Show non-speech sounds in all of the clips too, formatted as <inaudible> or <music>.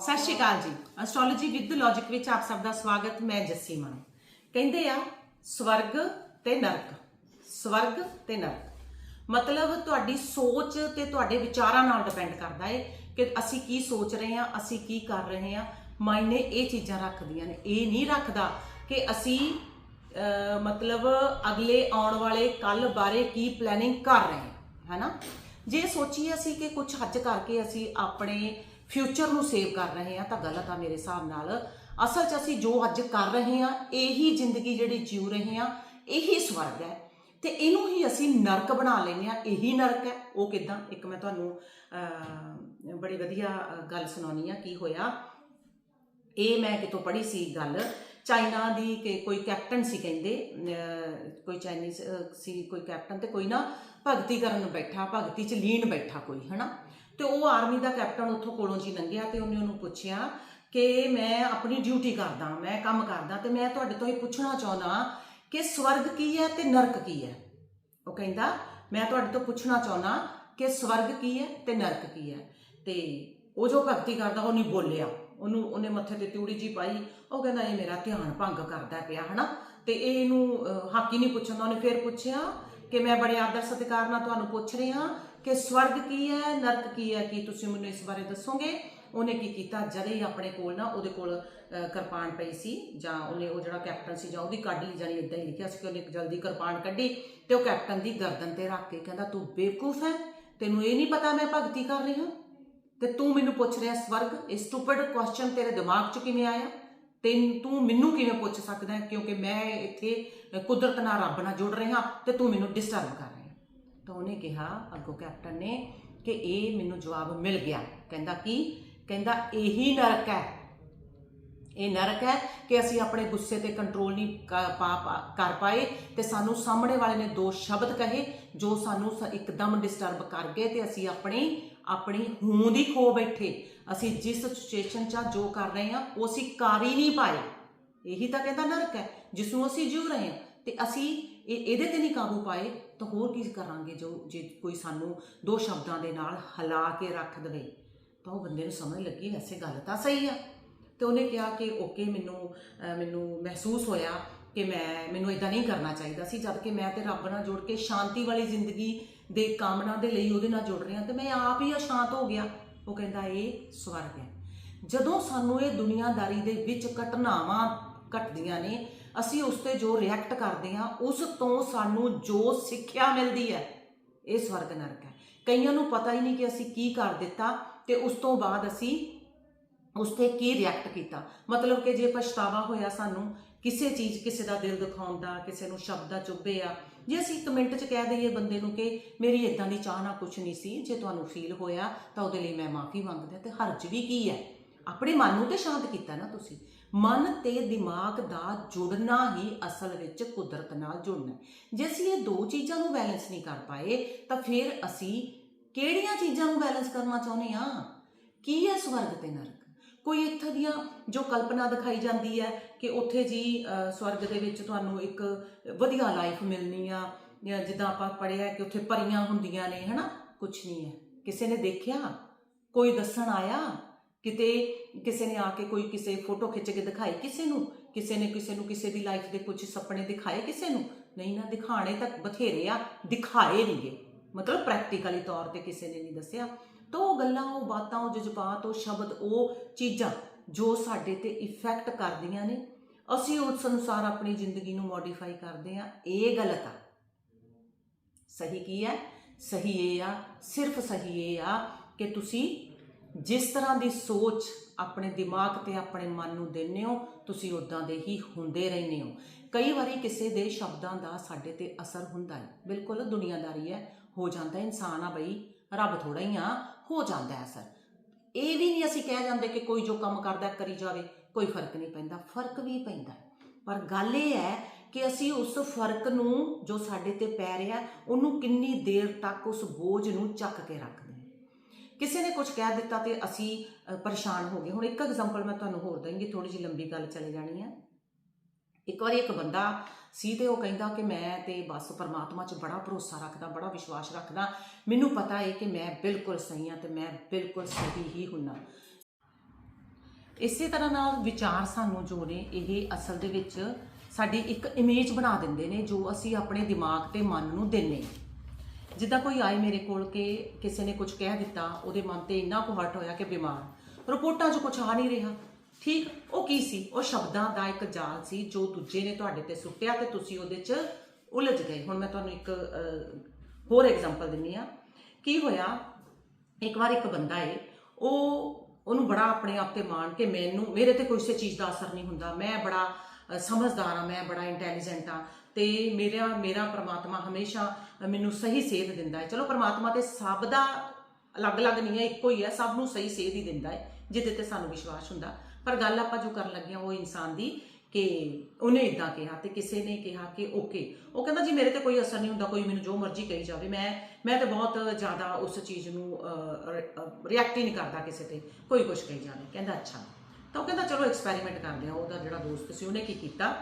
ਸਤਿ ਸ਼੍ਰੀ ਅਕਾਲ ਜੀ। Astrology with logic ਵਿੱਚ ਆਪ ਸਭ ਦਾ ਸਵਾਗਤ, ਮੈਂ ਜੱਸੀ ਮਾਨ। ਕਹਿੰਦੇ ਆ, ਸਵਰਗ ਤੇ ਨਰਕ, ਸਵਰਗ ਤੇ ਨਰਕ। ਮਤਲਬ ਤੁਹਾਡੀ ਸੋਚ ਤੇ ਤੁਹਾਡੇ ਵਿਚਾਰਾਂ ਨਾਲ ਡਿਪੈਂਡ ਕਰਦਾ ਏ ਕਿ ਅਸੀਂ ਕੀ ਸੋਚ ਰਹੇ ਹਾਂ, ਅਸੀਂ ਕੀ ਕਰ ਰਹੇ ਹਾਂ। ਮਾਇਨੇ ਇਹ ਚੀਜ਼ਾਂ ਰੱਖਦੀਆਂ ਨੇ। ਇਹ ਨਹੀਂ ਰੱਖਦਾ ਕਿ ਅਸੀਂ ਮਤਲਬ ਅਗਲੇ ਆਉਣ ਵਾਲੇ ਕੱਲ ਬਾਰੇ ਕੀ ਪਲੈਨਿੰਗ ਕਰ ਰਹੇ ਹਾਂ, ਹੈਨਾ? ਜੇ ਸੋਚੀਏ ਅਸੀਂ ਕਿ ਕੁਝ ਹੱਜ ਕਰਕੇ ਅਸੀਂ ਆਪਣੇ ਫਿਊਚਰ ਨੂੰ ਸੇਵ ਕਰ ਰਹੇ ਹਾਂ ਤਾਂ ਗਲਤ ਆ ਮੇਰੇ ਹਿਸਾਬ ਨਾਲ। ਅਸਲ 'ਚ ਅਸੀਂ ਜੋ ਅੱਜ ਕਰ ਰਹੇ ਹਾਂ, ਇਹੀ ਜ਼ਿੰਦਗੀ ਜਿਹੜੀ ਜਿਉ ਰਹੇ ਹਾਂ, ਇਹੀ ਸਵਰਗ ਹੈ। ਤੇ ਇਹਨੂੰ ਹੀ ਅਸੀਂ ਨਰਕ ਬਣਾ ਲੈਂਦੇ ਆ ਇਹੀ ਨਰਕ ਹੈ। ਉਹ ਕਿਦਾਂ? ਇੱਕ ਮੈਂ ਤੁਹਾਨੂੰ ਬੜੀ ਵਧੀਆ ਗੱਲ ਸੁਣਾਉਣੀ ਆ ਕੀ ਹੋਇਆ। ਇਹ ਮੈਂ ਕਿਤੋਂ ਪੜ੍ਹੀ ਸੀ ਗੱਲ। ਚਾਈਨਾ ਦੀ ਕਿ ਕੋਈ ਕੈਪਟਨ ਸੀ ਕਹਿੰਦੇ ਕੋਈ ਚਾਈਨੀਜ਼ ਸੀ ਕੋਈ ਕੈਪਟਨ ਤੇ ਕੋਈ ਨਾ ਭਗਤੀ ਕਰਨ ਬੈਠਾ, ਭਗਤੀ ਚ ਲੀਨ ਬੈਠਾ ਕੋਈ, ਹਨਾ? ਤੇ ਉਹ ਆਰਮੀ ਦਾ ਕੈਪਟਨ ਉੱਥੋਂ ਕੋਲੋਂ ਜੀ ਲੰਘਿਆ ਤੇ ਉਹਨੇ ਉਹਨੂੰ ਪੁੱਛਿਆ ਕਿ ਮੈਂ ਆਪਣੀ ਡਿਊਟੀ ਕਰਦਾ, ਮੈਂ ਕੰਮ ਕਰਦਾ ਤੇ ਮੈਂ ਤੁਹਾਡੇ ਤੋਂ ਇਹ ਪੁੱਛਣਾ ਚਾਹੁੰਦਾ ਕਿ ਸਵਰਗ ਕੀ ਹੈ ਤੇ ਨਰਕ ਕੀ ਹੈ? ਉਹ ਕਹਿੰਦਾ, ਮੈਂ ਤੁਹਾਡੇ ਤੋਂ ਪੁੱਛਣਾ ਚਾਹੁੰਦਾ ਕਿ ਸਵਰਗ ਕੀ ਹੈ ਤੇ ਨਰਕ ਕੀ ਹੈ? ਤੇ ਉਹ ਜੋ ਭਗਤੀ ਕਰਦਾ ਉਹ ਨਹੀਂ ਬੋਲਿਆ। ਉਹਨੂੰ, ਉਹਨੇ ਮੱਥੇ ਤੇ ਤਿਉੜੀ ਜੀ ਪਾਈ, ਉਹ ਕਹਿੰਦਾ, ਇਹ ਮੇਰਾ ਧਿਆਨ ਭੰਗ ਕਰਦਾ ਪਿਆ, ਹਨਾ? ਤੇ ਇਹ ਇਹਨੂੰ ਹਾਕੀ ਨਹੀਂ ਪੁੱਛਣ ਦਾ, ਉਹਨੇ ਫੇਰ ਪੁੱਛਿਆ ਕਿ ਮੈਂ ਬੜੇ ਆਦਰ ਸਤਿਕਾਰ ਨਾਲ ਤੁਹਾਨੂੰ ਪੁੱਛ ਰਿਹਾ ਕਿ ਸਵਰਗ ਕੀ ਹੈ, ਨਰਕ ਕੀ ਹੈ, ਕੀ ਤੁਸੀਂ ਮੈਨੂੰ ਇਸ ਬਾਰੇ ਦੱਸੋਗੇ? ਉਹਨੇ ਕੀ ਕੀਤਾ? ਜਦ ਹੀ ਆਪਣੇ ਕੋਲ ਨਾ ਉਹਦੇ ਕੋਲ ਕਿਰਪਾਨ ਪਈ ਸੀ, ਜਾਂ ਉਹਨੇ ਉਹ ਜਿਹੜਾ ਕੈਪਟਨ ਸੀ ਜਾਂ ਉਹਦੀ ਕੱਢ ਲਈ ਜਾਨੀ ਇਦਾਂ ਹੀ ਲਿਖਿਆ ਸੀ ਕਿ ਉਹਨੇ ਜਲਦੀ ਕਿਰਪਾਨ ਕੱਢੀ ਤੇ ਉਹ ਕੈਪਟਨ ਦੀ ਗਰਦਨ ਤੇ ਰੱਖ ਕੇ ਕਹਿੰਦਾ, ਤੂੰ ਬੇਵਕੂਫ ਹੈ? ਤੈਨੂੰ ਇਹ ਨਹੀਂ ਪਤਾ ਮੈਂ ਭਗਤੀ ਕਰ ਰਹੀ ਹਾਂ? ਤੇ ਤੂੰ ਮੈਨੂੰ ਪੁੱਛ ਰਿਹਾ ਸਵਰਗ, ਇਹ ਸਟੂਪਿਡ ਕੁਐਸਚਨ ਤੇਰੇ ਦਿਮਾਗ 'ਚ ਕਿਵੇਂ ਆਇਆ? ਤੇ ਤੂੰ ਮੈਨੂੰ ਕਿਵੇਂ ਪੁੱਛ ਸਕਦਾ ਕਿਉਂਕਿ ਮੈਂ ਇੱਥੇ ਕੁਦਰਤ ਨਾਲ ਰੱਬ ਨਾਲ ਜੁੜ ਰਿਹਾ ਤੇ ਤੂੰ ਮੈਨੂੰ ਡਿਸਟਰਬ ਕਰ ਤਾਂ ਉਹਨੇ ਕਿਹਾ, ਅੱਗੋਂ ਕੈਪਟਨ ਨੇ ਕਿ ਇਹ ਮੈਨੂੰ ਜਵਾਬ ਮਿਲ ਗਿਆ। ਕਹਿੰਦਾ ਕੀ? ਕਹਿੰਦਾ ਇਹੀ ਨਰਕ ਹੈ। ਇਹ ਨਰਕ ਹੈ ਕਿ ਅਸੀਂ ਆਪਣੇ ਗੁੱਸੇ ਤੇ ਕੰਟਰੋਲ ਨਹੀਂ ਪਾ, ਪਾ- ਕਰ ਪਾਏ ਤੇ ਸਾਨੂੰ ਸਾਹਮਣੇ ਵਾਲੇ ਨੇ ਦੋ ਸ਼ਬਦ ਕਹੇ, ਜੋ ਸਾਨੂੰ ਸ- ਇੱਕਦਮ ਡਿਸਟਰਬ ਕਰ ਗਏ ਤੇ ਅਸੀਂ ਆਪਣੀ ਆਪਣੀ ਹੋਂਦ ਹੀ ਖੋ ਬੈਠੇ। ਅਸੀਂ ਜਿਸ ਸਿਚੁਏਸ਼ਨ 'ਚ ਜੋ ਕਰ ਰਹੇ ਹਾਂ, ਉਹ ਅਸੀਂ ਕਰ ਹੀ ਨਹੀਂ ਪਾਏ। ਇਹੀ ਤਾਂ ਕਹਿੰਦਾ ਨਰਕ ਹੈ। ਜਿਸ ਨੂੰ ਅਸੀਂ ਜਿਉ ਰਹੇ ਹਾਂ ਤੇ ਅਸੀਂ ਇਹ, ਇਹਦੇ ਤੇ ਨਹੀਂ ਕਾਬੂ ਪਾਏ ਤਾਂ ਹੋਰ ਕੀ ਕਰਾਂਗੇ ਜੋ ਜੇ ਕੋਈ ਸਾਨੂੰ ਦੋ ਸ਼ਬਦਾਂ ਦੇ ਨਾਲ ਹਿਲਾ ਕੇ ਰੱਖ ਦੇਵੇ? ਤਾਂ ਉਹ ਬੰਦੇ ਨੂੰ ਸਮਝ ਲੱਗੀ ਵੈਸੇ ਗੱਲ ਤਾਂ ਸਹੀ ਆ। ਤੇ ਉਹਨੇ ਕਿਹਾ ਕਿ ਓਕੇ, ਮੈਨੂੰ ਮੈਨੂੰ ਮਹਿਸੂਸ ਹੋਇਆ ਕਿ ਮੈਂ, ਮੈਨੂੰ ਇਦਾਂ ਨਹੀਂ ਕਰਨਾ ਚਾਹੀਦਾ ਸੀ, ਜਦ ਕਿ ਮੈਂ ਤੇ ਰੱਬ ਨਾਲ ਜੁੜ ਕੇ ਸ਼ਾਂਤੀ ਵਾਲੀ ਜ਼ਿੰਦਗੀ ਦੇ ਕਾਮਨਾ ਦੇ ਲਈ ਉਹਦੇ ਨਾਲ ਜੁੜ ਰਿਹਾ ਤੇ ਮੈਂ ਆਪ ਹੀ ਅਸ਼ਾਂਤ ਹੋ ਗਿਆ। ਉਹ ਕਹਿੰਦਾ, ਇਹ ਸਵਰਗ ਹੈ। ਜਦੋਂ ਸਾਨੂੰ ਇਹ ਦੁਨੀਆਦਾਰੀ ਦੇ ਵਿੱਚ ਘਟਨਾਵਾਂ ਘਟਦੀਆਂ ਨੇ ਅਸੀਂ ਉਸ ਤੇ ਜੋ ਰਿਐਕਟ ਕਰਦੇ ਹਾਂ, ਉਸ ਤੋਂ ਸਾਨੂੰ ਜੋ ਸਿੱਖਿਆ ਮਿਲਦੀ ਹੈ, ਇਹ ਸਵਰਗ ਨਰਕ ਹੈ। ਕਈਆਂ ਨੂੰ ਪਤਾ ਹੀ ਨਹੀਂ ਕਿ ਅਸੀਂ ਕੀ ਕਰ ਦਿੱਤਾ ਤੇ ਉਸ ਤੋਂ ਬਾਅਦ ਅਸੀਂ ਉਸ ਤੇ ਕੀ ਰਿਐਕਟ ਕੀਤਾ। ਮਤਲਬ ਕਿ ਜੇ ਪਛਤਾਵਾ ਹੋਇਆ ਸਾਨੂੰ ਕਿਸੇ ਚੀਜ਼, ਕਿਸੇ ਦਾ ਦਿਲ ਦਿਖਾਉਣ ਦਾ, ਕਿਸੇ ਨੂੰ ਸ਼ਬਦ ਸ਼ਬਦਾਂ ਚੁੱਭੇ ਆ, ਜੇ ਅਸੀਂ ਇੱਕ ਮਿੰਟ 'ਚ ਕਹਿ ਦਈਏ ਬੰਦੇ ਨੂੰ ਕਿ ਮੇਰੀ ਇਦਾਂ ਦੀ ਚਾਹ ਚਾਹਨਾ ਕੁਝ ਨਹੀਂ ਸੀ, ਜੇ ਤੁਹਾਨੂੰ ਫੀਲ ਹੋਇਆ ਤਾਂ ਉਹਦੇ ਲਈ ਮੈਂ ਮਾਫੀ ਮੰਗਦਾ ਤੇ ਹਰਜ ਵੀ ਕੀ ਹੈ? ਆਪਣੇ ਮਨ ਨੂੰ ਤੇ ਸ਼ਾਂਤ ਕੀਤਾ ਨਾ ਤੁਸੀਂ। ਮਨ ਤੇ ਦਿਮਾਗ ਦਾ ਜੁੜਨਾ ਹੀ ਅਸਲ ਵਿੱਚ ਕੁਦਰਤ ਨਾਲ ਜੁੜਨਾ ਜੇ ਅਸੀਂ ਇਹ ਦੋ ਚੀਜ਼ਾਂ ਨੂੰ ਬੈਲੈਂਸ ਨਹੀਂ ਕਰ ਪਾਏ, ਤਾਂ ਫਿਰ ਅਸੀਂ ਕਿਹੜੀਆਂ ਚੀਜ਼ਾਂ ਨੂੰ ਬੈਲੈਂਸ ਕਰਨਾ ਚਾਹੁੰਦੇ ਆ ਕੀ ਹੈ ਸਵਰਗ ਤੇ ਨਰਕ? ਕੋਈ ਇੱਥੇ ਦੀਆਂ ਜੋ ਕਲਪਨਾ ਦਿਖਾਈ ਜਾਂਦੀ ਹੈ ਕਿ ਉੱਥੇ ਜੀ ਸਵਰਗ ਦੇ ਵਿੱਚ ਤੁਹਾਨੂੰ ਇੱਕ ਵਧੀਆ ਲਾਈਫ ਮਿਲਣੀ ਆ, ਜਾਂ ਜਿੱਦਾਂ ਆਪਾਂ ਪੜ੍ਹਿਆ ਕਿ ਉੱਥੇ ਪਰੀਆਂ ਹੁੰਦੀਆਂ ਨੇ, ਹਨਾ? ਕੁਝ ਨਹੀਂ ਹੈ। ਕਿਸੇ ਨੇ ਦੇਖਿਆ? ਕੋਈ ਦੱਸਣ ਆਇਆ? ਕਿਤੇ ਕਿਸੇ ਨੇ ਆ ਕੇ ਕੋਈ ਕਿਸੇ ਫੋਟੋ ਖਿੱਚ ਕੇ ਦਿਖਾਈ ਕਿਸੇ ਨੂੰ, ਕਿਸੇ ਨੇ ਕਿਸੇ ਨੂੰ ਕਿਸੇ ਦੀ ਲਾਈਫ ਦੇ ਕੁਝ ਸੁਪਨੇ ਦਿਖਾਏ ਕਿਸੇ ਨੂੰ? ਨਹੀਂ ਨਾ ਦਿਖਾਣੇ ਤਾਂ ਬਥੇਰੇ ਆ, ਦਿਖਾਏ ਨਹੀਂਗੇ ਮਤਲਬ ਪ੍ਰੈਕਟੀਕਲੀ ਤੌਰ ਤੇ ਕਿਸੇ ਨੇ ਨਹੀਂ ਦੱਸਿਆ। ਤਾਂ ਉਹ ਗੱਲਾਂ, ਉਹ ਬਾਤਾਂ, ਉਹ ਜਜ਼ਬਾਤ, ਉਹ ਸ਼ਬਦ, ਉਹ ਚੀਜ਼ਾਂ ਜੋ ਸਾਡੇ ਤੇ ਇਫੈਕਟ ਕਰਦੀਆਂ ਨੇ, ਅਸੀਂ ਉਸ ਅਨੁਸਾਰ ਆਪਣੀ ਜ਼ਿੰਦਗੀ ਨੂੰ ਮੋਡੀਫਾਈ ਕਰਦੇ ਆ ਇਹ ਗਲਤ ਆ। ਸਹੀ ਕੀ ਹੈ? ਸਹੀ ਇਹ ਆ, ਸਿਰਫ ਸਹੀ ਇਹ ਆ ਕਿ ਤੁਸੀਂ ਜਿਸ ਤਰ੍ਹਾਂ ਦੀ ਸੋਚ ਆਪਣੇ ਦਿਮਾਗ ਤੇ ਆਪਣੇ ਮਨ ਨੂੰ ਦਿੰਦੇ ਹੋ, ਤੁਸੀਂ ਉਦਾਂ ਦੇ ਹੀ ਹੁੰਦੇ ਰਹਿੰਦੇ ਹੋ। ਕਈ ਵਾਰੀ ਕਿਸੇ ਦੇ ਸ਼ਬਦਾਂ ਦਾ ਸਾਡੇ ਤੇ ਅਸਰ ਹੁੰਦਾ ਹੈ। ਬਿਲਕੁਲ ਦੁਨੀਆਦਾਰੀ ਹੈ। ਹੋ ਜਾਂਦਾ ਇਨਸਾਨ ਆ ਬਈ, ਰੱਬ ਥੋੜਾ ਹੀ ਆ, ਹੋ ਜਾਂਦਾ ਅਸਰ। ਇਹ ਵੀ ਨਹੀਂ ਅਸੀਂ ਕਹਿ ਜਾਂਦੇ ਕਿ ਕੋਈ ਜੋ ਕੰਮ ਕਰਦਾ ਕਰੀ ਜਾਵੇ, ਕੋਈ ਫ਼ਰਕ ਨਹੀਂ ਪੈਂਦਾ, ਫ਼ਰਕ ਵੀ ਪੈਂਦਾ ਪਰ ਗੱਲ ਇਹ ਹੈ ਕਿ ਅਸੀਂ ਉਸ ਫ਼ਰਕ ਨੂੰ ਜੋ ਸਾਡੇ ਤੇ ਪੈ ਰਿਹਾ, ਉਹਨੂੰ ਕਿੰਨੀ ਦੇਰ ਤੱਕ ਉਸ ਬੋਝ ਨੂੰ ਚੱਕ ਕੇ ਰੱਖ ਕਿਸੇ ਨੇ ਕੁਝ ਕਹਿ ਦਿੱਤਾ ਤੇ ਅਸੀਂ ਅ, ਪਰੇਸ਼ਾਨ ਹੋ ਗਏ। ਹੁਣ ਇੱਕ ਐਗਜ਼ਾਮਪਲ ਮੈਂ ਤੁਹਾਨੂੰ ਹੋਰ ਦਵਾਂਗੀ ਥੋੜੀ ਜਿਹੀ ਲੰਬੀ ਗੱਲ ਚਲੇ ਜਾਣੀ ਹੈ ਇੱਕ ਵਾਰੀ ਇੱਕ ਬੰਦਾ ਸੀ ਤੇ ਉਹ ਕਹਿੰਦਾ ਕਿ ਮੈਂ ਤੇ ਬਸ ਪਰਮਾਤਮਾ 'ਚ ਬੜਾ ਭਰੋਸਾ ਰੱਖਦਾ ਬੜਾ ਵਿਸ਼ਵਾਸ ਰੱਖਦਾ। ਮੈਨੂੰ ਪਤਾ ਹੈ ਕਿ ਮੈਂ ਬਿਲਕੁਲ ਸਹੀ ਹਾਂ ਤੇ ਮੈਂ ਬਿਲਕੁਲ ਸਹੀ ਹੀ ਹੁੰਨਾ। ਇਸੇ ਤਰ੍ਹਾਂ ਨਾਲ ਵਿਚਾਰ ਸਾਨੂੰ ਜੋ ਨੇ ਇਹ ਅਸਲ ਦੇ ਵਿੱਚ ਸਾਡੀ ਇੱਕ ਇਮੇਜ ਬਣਾ ਦਿੰਦੇ ਨੇ ਜੋ ਅਸੀਂ ਆਪਣੇ ਦਿਮਾਗ ਤੇ ਮਨ ਨੂੰ ਦਿੰਨੇ ਹਾਂ। ਜਿੱਦਾਂ ਕੋਈ ਆਏ ਮੇਰੇ ਕੋਲ ਕਿ ਕਿਸੇ ਨੇ ਕੁਝ ਕਹਿ ਦਿੱਤਾ, ਉਹਦੇ ਮਨ ਤੇ ਇੰਨਾ ਕੁ ਹਰਟ ਹੋਇਆ ਕਿ ਬਿਮਾਰ। ਰਿਪੋਰਟਾਂ 'ਚ ਕੁਝ ਆ ਨਹੀਂ ਰਿਹਾ। ਠੀਕ, ਉਹ ਕੀ ਸੀ? ਉਹ ਸ਼ਬਦਾਂ ਦਾ ਇੱਕ ਜਾਲ ਸੀ, ਜੋ ਦੂਜੇ ਨੇ ਤੁਹਾਡੇ ਤੇ ਸੁੱਟਿਆ ਤੇ ਤੁਸੀਂ ਉਹਦੇ 'ਚ ਉਲਝ ਗਏ। ਹੁਣ ਮੈਂ ਤੁਹਾਨੂੰ ਇੱਕ ਹੋਰ ਐਗਜ਼ਾਮਪਲ ਦਿੰਨੀ ਆ ਕੀ ਹੋਇਆ? ਇੱਕ ਵਾਰ ਇੱਕ ਬੰਦਾ ਏ, ਉਹ, ਉਹਨੂੰ ਬੜਾ ਆਪਣੇ ਆਪ ਤੇ ਮਾਣ ਕਿ ਮੈਨੂੰ, ਮੇਰੇ ਤੇ ਕੋਈ ਕਿਸੇ ਚੀਜ਼ ਦਾ ਅਸਰ ਨਹੀਂ ਹੁੰਦਾ। ਮੈਂ ਬੜਾ ਸਮਝਦਾਰ ਆ ਮੈਂ ਬੜਾ ਇੰਟੈਲੀਜੈਂਟ ਆ ਤੇ ਮੇਰਾ ਮੇਰਾ ਪ੍ਰਮਾਤਮਾ ਹਮੇਸ਼ਾ ਮੈਨੂੰ ਸਹੀ ਸੇਧ ਦਿੰਦਾ ਹੈ। ਚਲੋ, ਪ੍ਰਮਾਤਮਾ ਤੇ ਸਭ ਦਾ ਅਲੱਗ-ਅਲੱਗ ਨਹੀਂ ਹੈ, ਇੱਕੋ ਹੀ ਹੈ, ਸਭ ਨੂੰ ਸਹੀ ਸੇਧ ਹੀ ਦਿੰਦਾ ਹੈ, ਜਿਹਦੇ ਤੇ ਸਾਨੂੰ ਵਿਸ਼ਵਾਸ ਹੁੰਦਾ। ਪਰ ਗੱਲ ਆਪਾਂ ਜੋ ਕਰਨ ਲੱਗੇ ਹਾਂ ਉਹ ਇਨਸਾਨ ਦੀ ਕਿ ਉਹਨੇ ਇਦਾਂ ਕਿਹਾ ਤੇ ਕਿਸੇ ਨੇ ਕਿਹਾ ਕਿ ਓਕੇ। ਉਹ ਕਹਿੰਦਾ, ਜੀ, ਮੇਰੇ ਤੇ ਕੋਈ ਅਸਰ ਨਹੀਂ ਹੁੰਦਾ, ਕੋਈ ਮੈਨੂੰ ਜੋ ਮਰਜ਼ੀ ਕਹੀ ਜਾਵੇ। ਮੈਂ ਮੈਂ ਤਾਂ ਬਹੁਤ ਜ਼ਿਆਦਾ ਉਸ ਚੀਜ਼ ਨੂੰ ਰਿਐਕਟ ਹੀ ਨਹੀਂ ਕਰਦਾ ਕਿਸੇ ਤੇ, ਕੋਈ ਕੁਝ ਕਹੀ ਜਾਵੇ। ਕਹਿੰਦਾ, ਅੱਛਾ। ਤਾਂ ਉਹ ਕਹਿੰਦਾ, ਚਲੋ ਐਕਸਪੈਰੀਮੈਂਟ ਕਰਦੇ ਆ ਉਹਦਾ ਜਿਹੜਾ ਦੋਸਤ ਸੀ, ਉਹਨੇ ਕੀ ਕੀਤਾ?